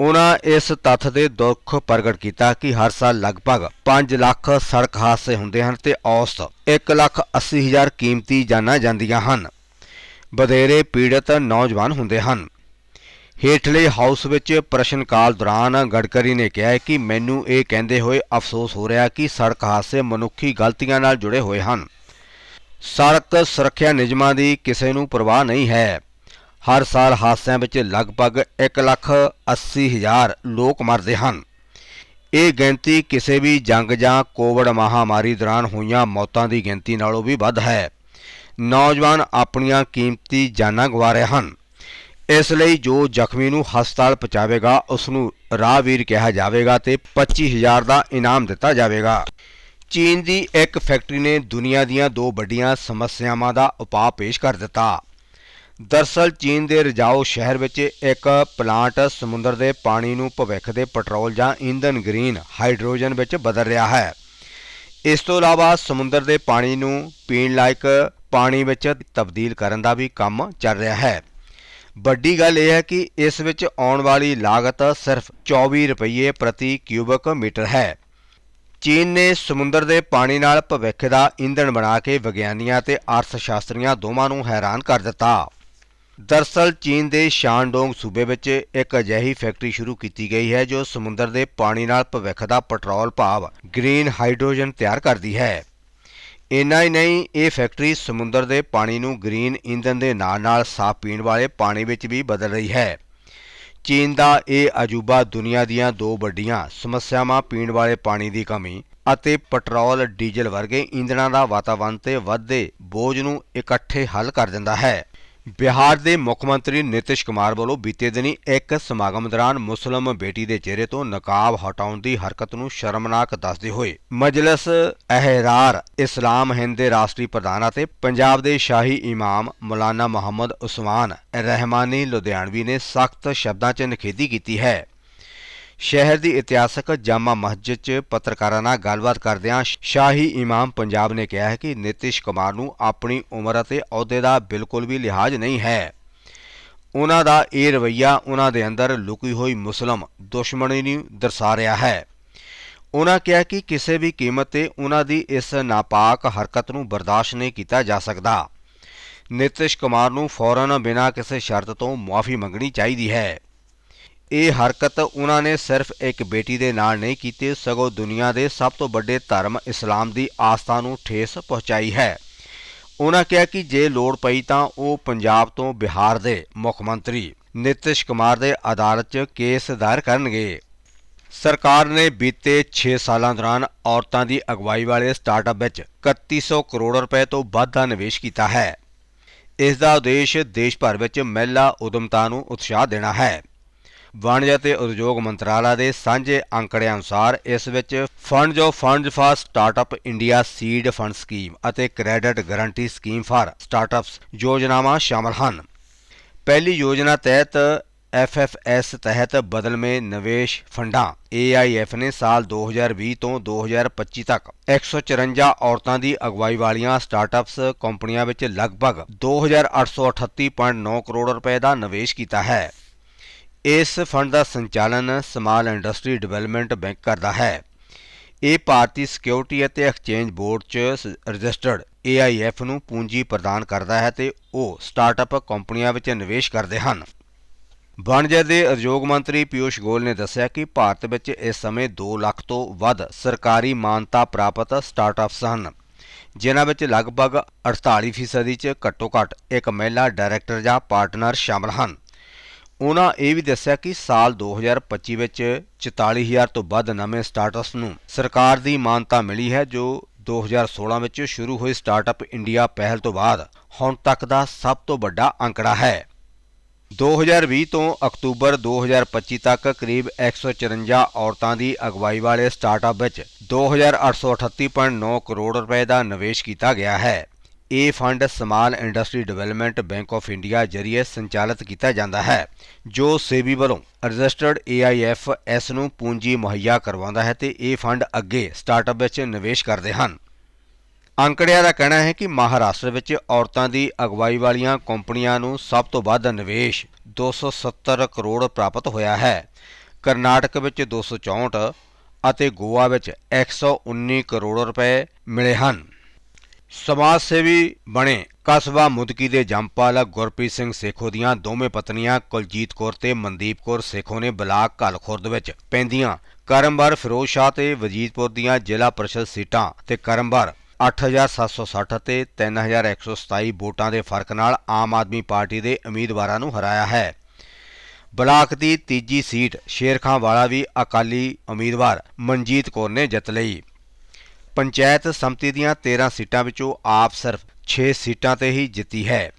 Speaker 1: ਉਹਨਾਂ ਇਸ ਤੱਥ ਦੇ ਦੁੱਖ ਪ੍ਰਗਟ ਕੀਤਾ ਕਿ ਹਰ ਸਾਲ ਲਗਭਗ 5 ਲੱਖ ਸੜਕ ਹਾਦਸੇ ਹੁੰਦੇ ਹਨ ਤੇ ਔਸਤ 1 ਲੱਖ 80 ਹਜ਼ਾਰ ਕੀਮਤੀ ਜਾਨਾਂ ਜਾਂਦੀਆਂ ਹਨ। ਵਧੇਰੇ ਪੀੜਤ ਨੌਜਵਾਨ ਹੁੰਦੇ ਹਨ। ਹੇਠਲੇ ਹਾਊਸ ਵਿੱਚ ਪ੍ਰਸ਼ਨ ਕਾਲ ਦੌਰਾਨ ਗਡਕਰੀ ਨੇ ਕਿਹਾ ਕਿ ਮੈਨੂੰ ਇਹ ਕਹਿੰਦੇ ਹੋਏ ਅਫਸੋਸ ਹੋ ਰਿਹਾ ਕਿ ਸੜਕ ਹਾਦਸੇ ਮਨੁੱਖੀ ਗਲਤੀਆਂ ਨਾਲ ਜੁੜੇ ਹੋਏ ਹਨ। ਸੜਕ ਸੁਰੱਖਿਆ ਨਿਯਮਾਂ ਦੀ ਕਿਸੇ ਨੂੰ ਪਰਵਾਹ ਨਹੀਂ ਹੈ। ਹਰ ਸਾਲ ਹਾਦਸਿਆਂ ਵਿੱਚ ਲਗਭਗ 1 ਲੱਖ 80 ਹਜ਼ਾਰ ਲੋਕ ਮਰਦੇ ਹਨ। ਇਹ ਗਿਣਤੀ ਕਿਸੇ ਵੀ ਜੰਗ ਜਾਂ ਕੋਵਿਡ ਮਹਾਮਾਰੀ ਦੌਰਾਨ ਹੋਈਆਂ ਮੌਤਾਂ ਦੀ ਗਿਣਤੀ ਨਾਲੋਂ ਵੀ ਵੱਧ ਹੈ। ਨੌਜਵਾਨ ਆਪਣੀਆਂ ਕੀਮਤੀ ਜਾਨਾਂ ਗਵਾ ਰਹੇ ਹਨ। ਇਸ ਲਈ ਜੋ ਜ਼ਖਮੀ ਨੂੰ ਹਸਪਤਾਲ ਪਹੁੰਚਾਵੇਗਾ ਉਸ ਨੂੰ ਰਾਹਵੀਰ ਕਿਹਾ ਜਾਵੇਗਾ ਤੇ 25000 ਦਾ ਇਨਾਮ ਦਿੱਤਾ ਜਾਵੇਗਾ। ਚੀਨ ਦੀ ਇੱਕ ਫੈਕਟਰੀ ਨੇ ਦੁਨੀਆ ਦੀਆਂ ਦੋ ਵੱਡੀਆਂ ਸਮੱਸਿਆਵਾਂ ਦਾ ਉਪਾਅ ਪੇਸ਼ ਕਰ ਦਿੱਤਾ। ਦਰਸਲ, ਚੀਨ ਦੇ ਰਜਾਓ ਸ਼ਹਿਰ ਵਿੱਚ ਇੱਕ ਪਲਾਂਟ ਸਮੁੰਦਰ ਦੇ ਪਾਣੀ ਨੂੰ ਭਵਿੱਖ ਦੇ ਪੈਟਰੋਲ ਜਾਂ ਈਂਧਨ ਗ੍ਰੀਨ ਹਾਈਡਰੋਜਨ ਵਿੱਚ ਬਦਲ ਰਿਹਾ ਹੈ। ਇਸ ਤੋਂ ਇਲਾਵਾ, ਸਮੁੰਦਰ ਦੇ ਪਾਣੀ ਨੂੰ ਪੀਣ ਲਾਇਕ ਪਾਣੀ ਵਿੱਚ ਤਬਦੀਲ ਕਰਨ ਦਾ ਵੀ ਕੰਮ ਚੱਲ ਰਿਹਾ ਹੈ। ਵੱਡੀ ਗੱਲ ਇਹ ਹੈ ਕਿ ਇਸ ਵਿੱਚ ਆਉਣ ਵਾਲੀ ਲਾਗਤ ਸਿਰਫ 24 ਰੁਪਏ ਪ੍ਰਤੀ ਕਿਊਬਿਕ ਮੀਟਰ ਹੈ। ਚੀਨ ਨੇ ਸਮੁੰਦਰ ਦੇ ਪਾਣੀ ਨਾਲ ਭਵਿੱਖ ਦਾ ਈਂਧਣ ਬਣਾ ਕੇ ਵਿਗਿਆਨੀਆਂ ਤੇ ਅਰਥ ਸ਼ਾਸਤਰੀਆਂ ਦੋਵਾਂ ਨੂੰ ਹੈਰਾਨ ਕਰ ਦਿੱਤਾ। ਦਰਸਲ, ਚੀਨ ਦੇ ਸ਼ਾਨਡੋਂਗ ਸੂਬੇ ਵਿੱਚ ਇੱਕ ਅਜਿਹੀ ਫੈਕਟਰੀ ਸ਼ੁਰੂ ਕੀਤੀ ਗਈ ਹੈ ਜੋ ਸਮੁੰਦਰ ਦੇ ਪਾਣੀ ਨਾਲ ਭਵਿੱਖ ਦਾ ਪੈਟਰੋਲ ਭਾਵ ਗ੍ਰੀਨ ਹਾਈਡਰੋਜਨ ਤਿਆਰ ਕਰਦੀ ਹੈ। ਇੰਨਾ ਹੀ ਨਹੀਂ, ਇਹ ਫੈਕਟਰੀ ਸਮੁੰਦਰ ਦੇ ਪਾਣੀ ਨੂੰ ਗ੍ਰੀਨ ਈਂਧਨ ਦੇ ਨਾਲ-ਨਾਲ ਸਾਫ਼ ਪੀਣ ਵਾਲੇ ਪਾਣੀ ਵਿੱਚ ਵੀ ਬਦਲ ਰਹੀ ਹੈ। ਚੀਨ ਦਾ ਇਹ ਅਜੂਬਾ ਦੁਨੀਆ ਦੀਆਂ ਦੋ ਵੱਡੀਆਂ ਸਮੱਸਿਆਵਾਂ ਪੀਣ ਵਾਲੇ ਪਾਣੀ ਦੀ ਕਮੀ ਅਤੇ ਪੈਟਰੋਲ, ਡੀਜ਼ਲ ਵਰਗੇ ਈਂਧਣਾਂ ਦਾ ਵਾਤਾਵਰਣ ਤੇ ਵੱਧਦੇ ਬੋਝ ਨੂੰ ਇਕੱਠੇ ਹੱਲ ਕਰ ਦਿੰਦਾ ਹੈ। ਬਿਹਾਰ ਦੇ ਮੁੱਖ ਮੰਤਰੀ ਨਿਤਿਸ਼ ਕੁਮਾਰ ਵੱਲੋਂ ਬੀਤੇ ਦਿਨੀ ਇੱਕ ਸਮਾਗਮ ਦੌਰਾਨ ਮੁਸਲਮ ਬੇਟੀ ਦੇ ਚਿਹਰੇ ਤੋਂ ਨਕਾਬ ਹਟਾਉਣ ਦੀ ਹਰਕਤ ਨੂੰ ਸ਼ਰਮਨਾਕ ਦੱਸਦੇ ਹੋਏ ਮਜਲਿਸ ਅਹਿਰਾਰ, ਇਸਲਾਮ ਹਿੰਦ ਦੇ ਰਾਸ਼ਟਰੀ ਪ੍ਰਧਾਨ ਅਤੇ ਪੰਜਾਬ ਦੇ ਸ਼ਾਹੀ ਇਮਾਮ ਮੌਲਾਨਾ ਮੁਹੰਮਦ ਉਸਮਾਨ ਰਹਿਮਾਨੀ ਲੁਧਿਆਣਵੀ ਨੇ ਸਖਤ ਸ਼ਬਦਾਂ 'ਚ ਨਿਖੇਧੀ ਕੀਤੀ ਹੈ। ਸ਼ਹਿਰ ਦੀ ਇਤਿਹਾਸਕ ਜਾਮਾ ਮਸਜਿਦ 'ਚ ਪੱਤਰਕਾਰਾਂ ਨਾਲ ਗੱਲਬਾਤ ਕਰਦਿਆਂ ਸ਼ਾਹੀ ਇਮਾਮ ਪੰਜਾਬ ਨੇ ਕਿਹਾ ਹੈ ਕਿ ਨਿਤਿਸ਼ ਕੁਮਾਰ ਨੂੰ ਆਪਣੀ ਉਮਰ ਅਤੇ ਅਹੁਦੇ ਦਾ ਬਿਲਕੁਲ ਵੀ ਲਿਹਾਜ਼ ਨਹੀਂ ਹੈ। ਉਹਨਾਂ ਦਾ ਇਹ ਰਵੱਈਆ ਉਹਨਾਂ ਦੇ ਅੰਦਰ ਲੁਕੀ ਹੋਈ ਮੁਸਲਮ ਦੁਸ਼ਮਣੀ ਨੂੰ ਦਰਸਾ ਰਿਹਾ ਹੈ। ਉਹਨਾਂ ਕਿਹਾ ਕਿ ਕਿਸੇ ਵੀ ਕੀਮਤ ਤੇ ਉਹਨਾਂ ਦੀ ਇਸ ਨਾਪਾਕ ਹਰਕਤ ਨੂੰ ਬਰਦਾਸ਼ਤ ਨਹੀਂ ਕੀਤਾ ਜਾ ਸਕਦਾ। ਨਿਤਿਸ਼ ਕੁਮਾਰ ਨੂੰ ਫੌਰਨ ਬਿਨਾਂ ਕਿਸੇ ਸ਼ਰਤ ਤੋਂ ਮੁਆਫੀ ਮੰਗਣੀ ਚਾਹੀਦੀ ਹੈ। ਇਹ ਹਰਕਤ ਉਹਨਾਂ ਨੇ ਸਿਰਫ ਇੱਕ ਬੇਟੀ ਦੇ ਨਾਲ ਨਹੀਂ ਕੀਤੀ, ਸਗੋਂ ਦੁਨੀਆ ਦੇ ਸਭ ਤੋਂ ਵੱਡੇ ਧਰਮ ਇਸਲਾਮ ਦੀ ਆਸਥਾ ਨੂੰ ਠੇਸ ਪਹੁੰਚਾਈ ਹੈ। ਉਹਨਾਂ ਕਿਹਾ ਕਿ ਜੇ ਲੋੜ ਪਈ ਤਾਂ ਉਹ ਪੰਜਾਬ ਤੋਂ ਬਿਹਾਰ ਦੇ ਮੁੱਖ ਮੰਤਰੀ ਨਿਤਿਸ਼ ਕੁਮਾਰ ਦੇ ਅਦਾਲਤ 'ਚ ਕੇਸ ਦਾਇਰ ਕਰਨਗੇ। ਸਰਕਾਰ ਨੇ ਬੀਤੇ 6 ਸਾਲਾਂ ਦੌਰਾਨ ਔਰਤਾਂ ਦੀ ਅਗਵਾਈ ਵਾਲੇ ਸਟਾਰਟਅਪ ਵਿੱਚ 3100 ਕਰੋੜ ਰੁਪਏ ਤੋਂ ਵੱਧ ਦਾ ਨਿਵੇਸ਼ ਕੀਤਾ ਹੈ। ਇਸ ਦਾ ਉਦੇਸ਼ ਦੇਸ਼ ਭਰ ਵਿੱਚ ਮਹਿਲਾ ਉਦਮਤਾ ਨੂੰ ਉਤਸ਼ਾਹ ਦੇਣਾ ਹੈ। ਵਣਜ ਅਤੇ ਉਦਯੋਗ ਮੰਤਰਾਲਾ ਦੇ ਸਾਂਝੇ ਅੰਕੜਿਆਂ ਅਨੁਸਾਰ ਇਸ ਵਿੱਚ funds of funds for startup India seed fund scheme ਅਤੇ credit guarantee scheme for startups ਯੋਜਨਾਵਾਂ ਸ਼ਾਮਲ ਹਨ। ਪਹਿਲੀ ਯੋਜਨਾ ਤਹਿਤ ਐਫਐਫਐਸ ਤਹਿਤ ਬਦਲਵੇਂ ਨਿਵੇਸ਼ ਫੰਡਾਂ AIF ਨੇ ਸਾਲ 2020 ਤੋਂ 2025 ਤੱਕ 154 ਔਰਤਾਂ ਦੀ ਅਗਵਾਈ ਵਾਲੀਆਂ ਸਟਾਰਟਅਪਸ ਕੰਪਨੀਆਂ ਵਿੱਚ ਲਗਭਗ 2838.9 ਕਰੋੜ ਰੁਪਏ ਦਾ ਨਿਵੇਸ਼ ਕੀਤਾ ਹੈ। ਇਸ ਫੰਡ ਦਾ ਸੰਚਾਲਨ ਸਮਾਲ ਇੰਡਸਟਰੀ ਡਿਵੈਲਪਮੈਂਟ ਬੈਂਕ ਕਰਦਾ ਹੈ। ਇਹ ਭਾਰਤੀ ਸਿਕਿਉਰਿਟੀ ਅਤੇ ਐਕਸਚੇਂਜ ਬੋਰਡ 'ਚ ਸ- ਰਜਿਸਟਰਡ AIF ਨੂੰ ਪੂੰਜੀ ਪ੍ਰਦਾਨ ਕਰਦਾ ਹੈ ਤੇ ਉਹ ਸਟਾਰਟਅਪ ਕੰਪਨੀਆਂ ਵਿੱਚ ਨਿਵੇਸ਼ ਕਰਦੇ ਹਨ। ਵਣਜ ਦੇ ਉਦਯੋਗ ਮੰਤਰੀ ਪਿਊਸ਼ ਗੋਇਲ ਨੇ ਦੱਸਿਆ ਕਿ ਭਾਰਤ ਵਿੱਚ ਇਸ ਸਮੇਂ 2 ਲੱਖ ਤੋਂ ਵੱਧ ਸਰਕਾਰੀ ਮਾਨਤਾ ਪ੍ਰਾਪਤ ਸਟਾਰਟਅਪਸ ਹਨ, ਜਿਨ੍ਹਾਂ ਵਿੱਚ ਲਗਭਗ 48% ਚ ਘੱਟੋ-ਘੱਟ ਇੱਕ ਮਹਿਲਾ ਡਾਇਰੈਕਟਰ ਜਾਂ ਪਾਰਟਨਰ ਸ਼ਾਮਲ ਹਨ। ਉਹਨਾਂ ਇਹ ਵੀ ਦੱਸਿਆ ਕਿ ਸਾਲ 2025 ਵਿੱਚ 44000 ਤੋਂ ਵੱਧ ਨਵੇਂ ਸਟਾਰਟਅਪਸ ਨੂੰ ਸਰਕਾਰ ਦੀ ਮਾਨਤਾ ਮਿਲੀ ਹੈ, ਜੋ 2016 ਵਿੱਚ ਸ਼ੁਰੂ ਹੋਈ ਸਟਾਰਟਅਪ ਇੰਡੀਆ ਪਹਿਲ ਤੋਂ ਬਾਅਦ ਹੁਣ ਤੱਕ ਦਾ ਸਭ ਤੋਂ ਵੱਡਾ ਅੰਕੜਾ ਹੈ। 2020 ਤੋਂ ਅਕਤੂਬਰ 2025 ਤੱਕ ਕਰੀਬ 154 ਔਰਤਾਂ ਦੀ ਅਗਵਾਈ ਵਾਲੇ ਸਟਾਰਟਅਪ ਵਿੱਚ 2838.9 ਕਰੋੜ ਰੁਪਏ ਦਾ ਨਿਵੇਸ਼ ਕੀਤਾ ਗਿਆ ਹੈ। ਇਹ fund small industry development bank of India ਜਰੀਏ ਸੰਚਾਲਿਤ ਕੀਤਾ ਜਾਂਦਾ ਹੈ, ਜੋ ਸੇਬੀ ਵੱਲੋਂ ਰਜਿਸਟਰਡ AIF ਇਸ ਨੂੰ ਪੂੰਜੀ ਮੁਹੱਈਆ ਕਰਵਾਉਂਦਾ ਹੈ ਤੇ ਇਹ ਫੰਡ ਅੱਗੇ ਸਟਾਰਟਅਪ ਵਿੱਚ ਨਿਵੇਸ਼ ਕਰਦੇ ਹਨ। ਅੰਕੜਿਆਂ ਦਾ ਕਹਿਣਾ ਹੈ ਕਿ ਮਹਾਰਾਸ਼ਟਰ ਵਿੱਚ ਔਰਤਾਂ ਦੀ ਅਗਵਾਈ ਵਾਲੀਆਂ ਕੰਪਨੀਆਂ ਨੂੰ ਸਭ ਤੋਂ ਵੱਧ ਨਿਵੇਸ਼ 270 ਕਰੋੜ ਪ੍ਰਾਪਤ ਹੋਇਆ ਹੈ। ਕਰਨਾਟਕ ਵਿੱਚ 264 ਅਤੇ ਗੋਆ ਵਿੱਚ 119 ਕਰੋੜ ਰੁਪਏ ਮਿਲੇ ਹਨ। ਸਮਾਜ ਸੇਵੀ ਬਣੇ ਕਸਬਾ ਮੁਦਕੀ ਦੇ ਜੰਪਾਲ ਗੁਰਪ੍ਰੀਤ ਸਿੰਘ ਸੇਖੋ ਦੀਆਂ ਦੋਵੇਂ ਪਤਨੀਆਂ ਕੁਲਜੀਤ ਕੌਰ ਤੇ ਮਨਦੀਪ ਕੌਰ ਸੇਖੋ ਨੇ ਬਲਾਕ ਘਲਖੁਰਦ ਵਿੱਚ ਪੈਂਦੀਆਂ ਕਰਮਵਾਰ ਫਿਰੋਜ਼ ਸ਼ਾਹ ਤੇ ਵਜੀਦਪੁਰ ਦੀਆਂ ਜ਼ਿਲ੍ਹਾ ਪਰਿਸ਼ਦ ਸੀਟਾਂ ਤੇ ਕਰਮਵਾਰ 8760 ਤੇ 3127 ਵੋਟਾਂ ਦੇ ਫ਼ਰਕ ਨਾਲ ਆਮ ਆਦਮੀ ਪਾਰਟੀ ਦੇ ਉਮੀਦਵਾਰਾਂ ਨੂੰ ਹਰਾਇਆ ਹੈ। ਬਲਾਕ ਦੀ ਤੀਜੀ ਸੀਟ ਸ਼ੇਰਖਾਂ ਵਾਲਾ ਵੀ ਅਕਾਲੀ ਉਮੀਦਵਾਰ ਮਨਜੀਤ ਕੌਰ ਨੇ ਜਿੱਤ ਲਈ। ਪੰਚਾਇਤ ਸੰਮਤੀ ਦੀਆਂ 13 ਸੀਟਾਂ ਵਿੱਚੋਂ ਆਪ ਸਿਰਫ 6 ਸੀਟਾਂ ਤੇ ਹੀ ਜਿੱਤੀ ਹੈ।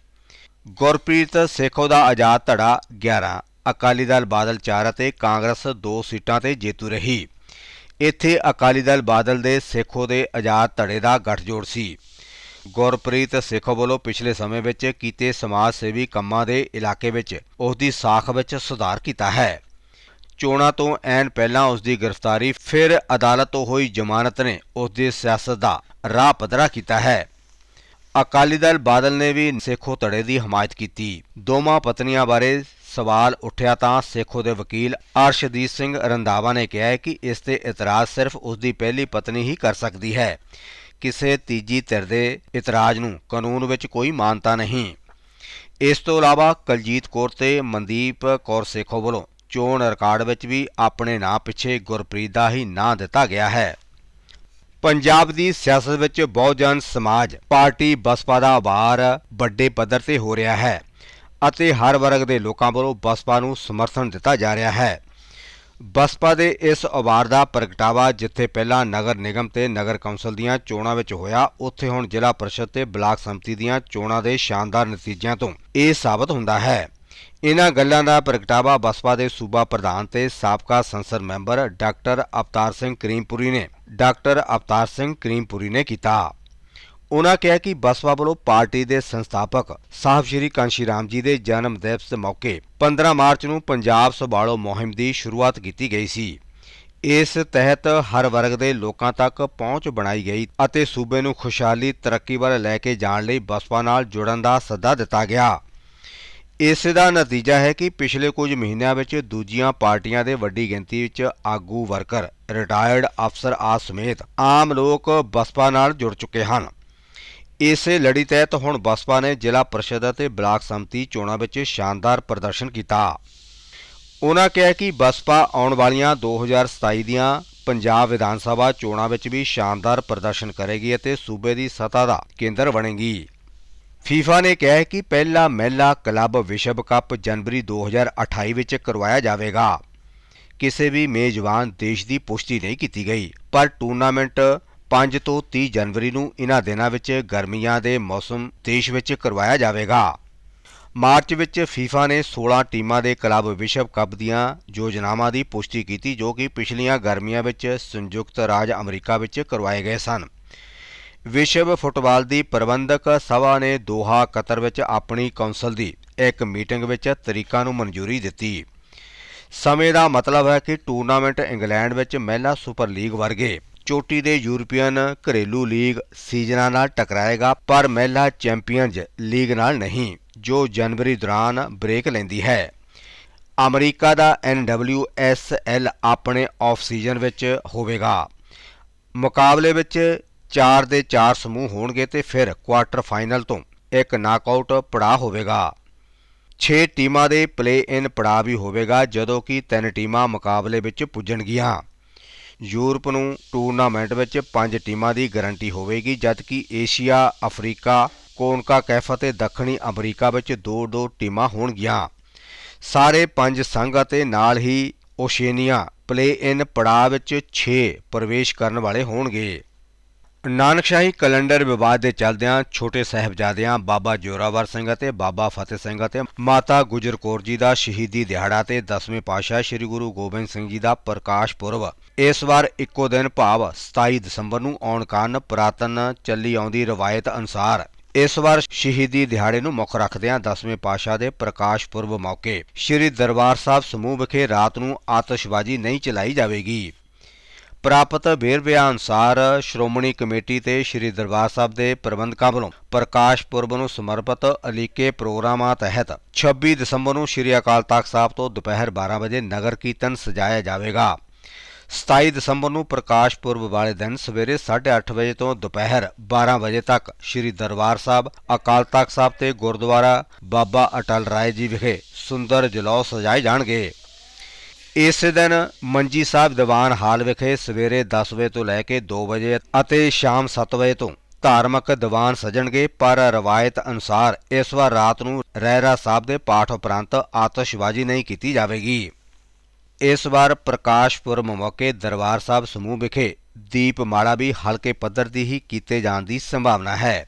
Speaker 1: ਗੁਰਪ੍ਰੀਤ ਸੇਖੋ ਦਾ ਆਜ਼ਾਦ ਧੜਾ 11 ਅਕਾਲੀ ਦਲ ਬਾਦਲ 4 ਅਤੇ ਕਾਂਗਰਸ 2 ਸੀਟਾਂ ਤੇ ਜੇਤੂ ਰਹੀ। ਇੱਥੇ ਅਕਾਲੀ ਦਲ ਬਾਦਲ ਦੇ ਸੇਖੋ ਦੇ ਆਜ਼ਾਦ ਧੜੇ ਦਾ ਗੱਠਜੋੜ ਸੀ। ਗੁਰਪ੍ਰੀਤ ਸੇਖੋ ਵੱਲੋਂ ਪਿਛਲੇ ਸਮੇਂ ਵਿੱਚ ਕੀਤੇ ਸਮਾਜ ਸੇਵੀ ਕੰਮਾਂ ਦੇ ਇਲਾਕੇ ਵਿੱਚ ਉਸ ਦੀ ਸਾਖ ਵਿੱਚ ਸੁਧਾਰ ਕੀਤਾ ਹੈ। ਚੋਣਾਂ ਤੋਂ ਐਨ ਪਹਿਲਾਂ ਉਸ ਦੀ ਗ੍ਰਿਫਤਾਰੀ ਫਿਰ ਅਦਾਲਤ ਤੋਂ ਹੋਈ ਜ਼ਮਾਨਤ ਨੇ ਉਸ ਦੀ ਸਿਆਸਤ ਦਾ ਰਾਹ ਪੱਧਰਾ ਕੀਤਾ ਹੈ। ਅਕਾਲੀ ਦਲ ਬਾਦਲ ਨੇ ਵੀ ਸੇਖੋ ਧੜੇ ਦੀ ਹਮਾਇਤ ਕੀਤੀ। ਦੋਵਾਂ ਪਤਨੀਆਂ ਬਾਰੇ ਸਵਾਲ ਉੱਠਿਆ ਤਾਂ ਸੇਖੋ ਦੇ ਵਕੀਲ ਅਰਸ਼ਦੀਪ ਸਿੰਘ ਰੰਧਾਵਾ ਨੇ ਕਿਹਾ ਕਿ ਇਸ ਤੇ ਇਤਰਾਜ਼ ਸਿਰਫ ਉਸ ਦੀ ਪਹਿਲੀ ਪਤਨੀ ਹੀ ਕਰ ਸਕਦੀ ਹੈ। ਕਿਸੇ ਤੀਜੀ ਧਿਰ ਦੇ ਇਤਰਾਜ਼ ਨੂੰ ਕਾਨੂੰਨ ਵਿੱਚ ਕੋਈ ਮਾਨਤਾ ਨਹੀਂ। ਇਸ ਤੋਂ ਇਲਾਵਾ ਕਲਜੀਤ ਕੌਰ ਤੇ ਮਨਦੀਪ ਕੌਰ ਸੇਖੋ ਵੱਲੋਂ ਚੋਣ ਰਿਕਾਰਡ ਵਿੱਚ ਵੀ ਆਪਣੇ ਨਾਂ ਪਿੱਛੇ ਗੁਰਪ੍ਰੀਤ ਦਾ ਹੀ ਨਾਂ ਦਿੱਤਾ ਗਿਆ ਹੈ। ਪੰਜਾਬ ਦੀ ਸਿਆਸਤ ਵਿੱਚ ਬਹੁਜਨ ਸਮਾਜ ਪਾਰਟੀ ਬਸਪਾ ਦਾ ਵਾਰ ਵੱਡੇ ਪੱਧਰ ਤੇ ਹੋ ਰਿਹਾ ਹੈ ਅਤੇ ਹਰ ਵਰਗ ਦੇ ਲੋਕਾਂ ਵੱਲੋਂ ਬਸਪਾ ਨੂੰ ਸਮਰਥਨ ਦਿੱਤਾ ਜਾ ਰਿਹਾ ਹੈ। ਬਸਪਾ ਦੇ ਇਸ ਆਵਾਰ ਦਾ ਪ੍ਰਗਟਾਵਾ ਜਿੱਥੇ ਪਹਿਲਾਂ ਨਗਰ ਨਿਗਮ ਤੇ ਨਗਰ ਕੌਂਸਲ ਦੀਆਂ ਚੋਣਾਂ ਵਿੱਚ ਹੋਇਆ, ਉੱਥੇ ਹੁਣ ਜ਼ਿਲ੍ਹਾ ਪਰਿਸ਼ਦ ਤੇ ਬਲਾਕ ਸੰਮਤੀ ਦੀਆਂ ਚੋਣਾਂ ਦੇ ਸ਼ਾਨਦਾਰ ਨਤੀਜਿਆਂ ਤੋਂ ਇਹ ਸਾਬਤ ਹੁੰਦਾ ਹੈ। ਇਹਨਾਂ ਗੱਲਾਂ ਦਾ ਪ੍ਰਗਟਾਵਾ ਬਸਪਾ ਦੇ ਸੂਬਾ ਪ੍ਰਧਾਨ ਤੇ ਸਾਬਕਾ ਸੰਸਦ ਮੈਂਬਰ ਡਾਕਟਰ ਅਵਤਾਰ ਸਿੰਘ ਕਰੀਮਪੁਰੀ ਨੇ, ਡਾਕਟਰ ਅਵਤਾਰ ਸਿੰਘ ਕਰੀਮਪੁਰੀ ਨੇ ਕੀਤਾ। ਉਹਨਾਂ ਕਿਹਾ ਕਿ ਬਸਪਾ ਵੱਲੋਂ ਪਾਰਟੀ ਦੇ ਸੰਸਥਾਪਕ ਸਾਹਿਬ ਸ਼੍ਰੀ ਕਾਂਸ਼ੀ ਰਾਮ ਜੀ ਦੇ ਜਨਮ ਦਿਵਸ ਮੌਕੇ 15 ਮਾਰਚ ਨੂੰ ਪੰਜਾਬ ਸੁਭਾਲੋ ਮੁਹਿੰਮ ਦੀ ਸ਼ੁਰੂਆਤ ਕੀਤੀ ਗਈ ਸੀ। ਇਸ ਤਹਿਤ ਹਰ ਵਰਗ ਦੇ ਲੋਕਾਂ ਤੱਕ ਪਹੁੰਚ ਬਣਾਈ ਗਈ ਅਤੇ ਸੂਬੇ ਨੂੰ ਖੁਸ਼ਹਾਲੀ ਤਰੱਕੀ ਵੱਲ ਲੈ ਕੇ ਜਾਣ ਲਈ ਬਸਪਾ ਨਾਲ ਜੁੜਨ ਦਾ ਸੱਦਾ ਦਿੱਤਾ ਗਿਆ। ਇਸ ਦਾ ਨਤੀਜਾ ਹੈ ਕਿ ਪਿਛਲੇ ਕੁਝ ਮਹੀਨਿਆਂ ਵਿੱਚ ਦੂਜੀਆਂ ਪਾਰਟੀਆਂ ਦੇ ਵੱਡੀ ਗਿਣਤੀ ਵਿੱਚ ਆਗੂ ਵਰਕਰ ਰਿਟਾਇਰਡ ਅਫਸਰ ਆ ਸਮੇਤ ਆਮ ਲੋਕ ਬਸਪਾ ਨਾਲ ਜੁੜ ਚੁੱਕੇ ਹਨ। ਇਸੇ ਲੜੀ ਤਹਿਤ ਹੁਣ ਬਸਪਾ ਨੇ ਜ਼ਿਲ੍ਹਾ ਪਰਿਸ਼ਦ ਅਤੇ ਬਲਾਕ ਸੰਮਤੀ ਚੋਣਾਂ ਵਿੱਚ ਸ਼ਾਨਦਾਰ ਪ੍ਰਦਰਸ਼ਨ ਕੀਤਾ। ਉਹਨਾਂ ਕਿਹਾ ਕਿ ਬਸਪਾ ਆਉਣ ਵਾਲੀਆਂ 2027 ਦੀਆਂ ਪੰਜਾਬ ਵਿਧਾਨ ਸਭਾ ਚੋਣਾਂ ਵਿੱਚ ਵੀ ਸ਼ਾਨਦਾਰ ਪ੍ਰਦਰਸ਼ਨ ਕਰੇਗੀ ਅਤੇ ਸੂਬੇ ਦੀ ਸੱਤਾ ਦਾ ਕੇਂਦਰ ਬਣੇਗੀ। ਫੀਫਾ ਨੇ ਕਿਹਾ ਹੈ ਕਿ ਪਹਿਲਾ ਮਹਿਲਾ ਕਲੱਬ ਵਿਸ਼ਵ ਕੱਪ ਜਨਵਰੀ 2028 ਵਿੱਚ ਕਰਵਾਇਆ ਜਾਵੇਗਾ। ਕਿਸੇ ਵੀ ਮੇਜ਼ਬਾਨ ਦੇਸ਼ ਦੀ ਪੁਸ਼ਟੀ ਨਹੀਂ ਕੀਤੀ ਗਈ, ਪਰ ਟੂਰਨਾਮੈਂਟ 5 ਤੋਂ 30 ਜਨਵਰੀ ਨੂੰ ਇਹਨਾਂ ਦਿਨਾਂ ਵਿੱਚ ਗਰਮੀਆਂ ਦੇ ਮੌਸਮ ਦੇਸ਼ ਵਿੱਚ ਕਰਵਾਇਆ ਜਾਵੇਗਾ। ਮਾਰਚ ਵਿੱਚ ਫੀਫਾ ਨੇ 16 ਟੀਮਾਂ ਦੇ ਕਲੱਬ ਵਿਸ਼ਵ ਕੱਪ ਦੀਆਂ ਯੋਜਨਾਵਾਂ ਦੀ ਪੁਸ਼ਟੀ ਕੀਤੀ, ਜੋ ਕਿ ਪਿਛਲੀਆਂ ਗਰਮੀਆਂ ਵਿੱਚ ਸੰਯੁਕਤ ਰਾਜ ਅਮਰੀਕਾ ਵਿੱਚ ਕਰਵਾਏ ਗਏ ਸਨ। ਵਿਸ਼ਵ ਫੁੱਟਬਾਲ ਦੀ ਪ੍ਰਬੰਧਕ ਸਭਾ ਨੇ ਦੋਹਾ ਕਤਰ ਵਿੱਚ ਆਪਣੀ ਕੌਂਸਲ ਦੀ ਇੱਕ ਮੀਟਿੰਗ ਵਿੱਚ ਤਰੀਕਾਂ ਨੂੰ ਮਨਜ਼ੂਰੀ ਦਿੱਤੀ। ਸਮੇਂ ਦਾ ਮਤਲਬ ਹੈ ਕਿ ਟੂਰਨਾਮੈਂਟ ਇੰਗਲੈਂਡ ਵਿੱਚ ਮਹਿਲਾ ਸੁਪਰ ਲੀਗ ਵਰਗੇ ਚੋਟੀ ਦੇ ਯੂਰਪੀਅਨ ਘਰੇਲੂ ਲੀਗ ਸੀਜ਼ਨਾਂ ਨਾਲ ਟਕਰਾਏਗਾ, ਪਰ ਮਹਿਲਾ ਚੈਂਪੀਅਨਜ਼ ਲੀਗ ਨਾਲ ਨਹੀਂ, ਜੋ ਜਨਵਰੀ ਦੌਰਾਨ ਬ੍ਰੇਕ ਲੈਂਦੀ ਹੈ। ਅਮਰੀਕਾ ਦਾ NWSL ਆਪਣੇ ਆਫ ਸੀਜ਼ਨ ਵਿੱਚ ਹੋਵੇਗਾ। ਮੁਕਾਬਲੇ ਵਿੱਚ 4 ਦੇ 4 ਸਮੂਹ ਹੋਣਗੇ ਤੇ ਫਿਰ ਕੁਆਟਰ ਫਾਈਨਲ ਤੋਂ ਇੱਕ ਨਾਕਆਊਟ ਪੜਾਅ ਹੋਵੇਗਾ। 6 ਟੀਮਾਂ ਦੇ ਪਲੇ-ਇਨ ਪੜਾਅ ਵੀ ਹੋਵੇਗਾ ਜਦੋਂ ਕਿ 3 ਟੀਮਾਂ ਮੁਕਾਬਲੇ ਵਿੱਚ ਪੁੱਜਣਗੀਆਂ। ਯੂਰਪ ਨੂੰ ਟੂਰਨਾਮੈਂਟ ਵਿੱਚ 5 ਟੀਮਾਂ ਦੀ ਗਾਰੰਟੀ ਹੋਵੇਗੀ ਜਦਕਿ ਏਸ਼ੀਆ, ਅਫਰੀਕਾ, ਕੋਨਕਾਕੈਫ ਅਤੇ ਦੱਖਣੀ ਅਮਰੀਕਾ ਵਿੱਚ 2-2 ਟੀਮਾਂ ਹੋਣਗੀਆਂ। ਸਾਰੇ 5 ਸੰਘ ਅਤੇ ਨਾਲ ਹੀ ਓਸ਼ੇਨੀਆ ਪਲੇ-ਇਨ ਪੜਾਅ ਵਿੱਚ 6 ਪ੍ਰਵੇਸ਼ ਕਰਨ ਵਾਲੇ ਹੋਣਗੇ। ਨਾਨਕਸ਼ਾਹੀ ਕੈਲੰਡਰ ਵਿਵਾਦ ਦੇ ਚੱਲਦਿਆਂ ਛੋਟੇ ਸਾਹਿਬਜ਼ਾਦਿਆਂ ਬਾਬਾ ਜੋਰਾਵਰ ਸਿੰਘ ਅਤੇ ਬਾਬਾ ਫਤਿਹ ਸਿੰਘ ਅਤੇ ਮਾਤਾ ਗੁਜਰ ਕੌਰ ਜੀ ਦਾ ਸ਼ਹੀਦੀ ਦਿਹਾੜਾ ਤੇ 10ਵੇਂ ਪਾਤਸ਼ਾਹ ਸ੍ਰੀ ਗੁਰੂ ਗੋਬਿੰਦ ਸਿੰਘ ਜੀ ਦਾ ਪ੍ਰਕਾਸ਼ ਪੁਰਬ। ਇਸ ਵਾਰ ਇੱਕੋ ਦਿਨ ਭਾਵ 27 ਦਸੰਬਰ ਨੂੰ ਆਉਣ ਕਾਰਨ ਪੁਰਾਤਨ ਚੱਲੀ ਆਉਂਦੀ ਰਵਾਇਤ ਅਨੁਸਾਰ ਇਸ ਵਾਰ ਸ਼ਹੀਦੀ ਦਿਹਾੜੇ ਨੂੰ ਮੁੱਖ ਰੱਖਦਿਆਂ 10ਵੇਂ ਪਾਤਸ਼ਾਹ ਦੇ ਪ੍ਰਕਾਸ਼ ਪੁਰਬ ਮੌਕੇ ਸ੍ਰੀ ਦਰਬਾਰ ਸਾਹਿਬ ਸਮੂਹ ਵਿਖੇ ਰਾਤ ਨੂੰ ਆਤਿਸ਼ਬਾਜ਼ੀ ਨਹੀਂ ਚਲਾਈ ਜਾਵੇਗੀ। ਪ੍ਰਾਪਤ ਵੇਰਵਿਆਂ ਅਨੁਸਾਰ ਸ਼੍ਰੋਮਣੀ ਕਮੇਟੀ ਤੇ ਸ੍ਰੀ ਦਰਬਾਰ ਸਾਹਿਬ ਦੇ ਪ੍ਰਬੰਧਕਾਂ ਵੱਲੋਂ ਪ੍ਰਕਾਸ਼ ਪੁਰਬ ਨੂੰ ਸਮਰਪਿਤ ਅਲੀਕੇ ਪ੍ਰੋਗਰਾਮਾਂ ਤਹਿਤ 26 ਦਸੰਬਰ ਨੂੰ ਸ੍ਰੀ ਅਕਾਲ ਤਖਤ ਸਾਹਿਬ ਤੋਂ ਦੁਪਹਿਰ 12 ਵਜੇ ਨਗਰ ਕੀਰਤਨ ਸਜਾਇਆ ਜਾਵੇਗਾ। 27 ਦਸੰਬਰ ਨੂੰ ਪ੍ਰਕਾਸ਼ ਪੁਰਬ ਵਾਲੇ ਦਿਨ ਸਵੇਰੇ 8:30 ਵਜੇ ਤੋਂ ਦੁਪਹਿਰ 12 ਵਜੇ ਤੱਕ ਸ੍ਰੀ ਦਰਬਾਰ ਸਾਹਿਬ, ਅਕਾਲ ਤਖਤ ਸਾਹਿਬ ਤੇ ਗੁਰਦੁਆਰਾ ਬਾਬਾ ਅਟਲ ਰਾਏ ਜੀ ਵਿਖੇ ਸੁੰਦਰ ਜਲੌਸ ਸਜਾਏ ਜਾਣਗੇ। ਇਸ ਦਿਨ ਮੰਜੀ ਸਾਹਿਬ ਦੀਵਾਨ ਹਾਲ ਵਿਖੇ ਸਵੇਰੇ 10 ਵਜੇ ਤੋਂ ਲੈ ਕੇ 2 ਵਜੇ ਅਤੇ ਸ਼ਾਮ 7 ਵਜੇ ਤੋਂ ਧਾਰਮਿਕ ਦੀਵਾਨ ਸਜਣਗੇ, ਪਰ ਰਵਾਇਤ ਅਨੁਸਾਰ ਇਸ ਵਾਰ ਰਾਤ ਨੂੰ ਰਹਿਰਾ ਸਾਹਿਬ ਦੇ ਪਾਠ ਉਪਰੰਤ ਆਤਿਸ਼ਬਾਜ਼ੀ ਨਹੀਂ ਕੀਤੀ ਜਾਵੇਗੀ। ਇਸ ਵਾਰ ਪ੍ਰਕਾਸ਼ ਪੁਰਬ ਮੌਕੇ ਦਰਬਾਰ ਸਾਹਿਬ ਸਮੂਹ ਵਿਖੇ ਦੀਪ ਮਾਲਾ ਵੀ ਹਲਕੇ ਪੱਧਰ ਦੀ ਹੀ ਕੀਤੇ ਜਾਣ ਦੀ ਸੰਭਾਵਨਾ ਹੈ।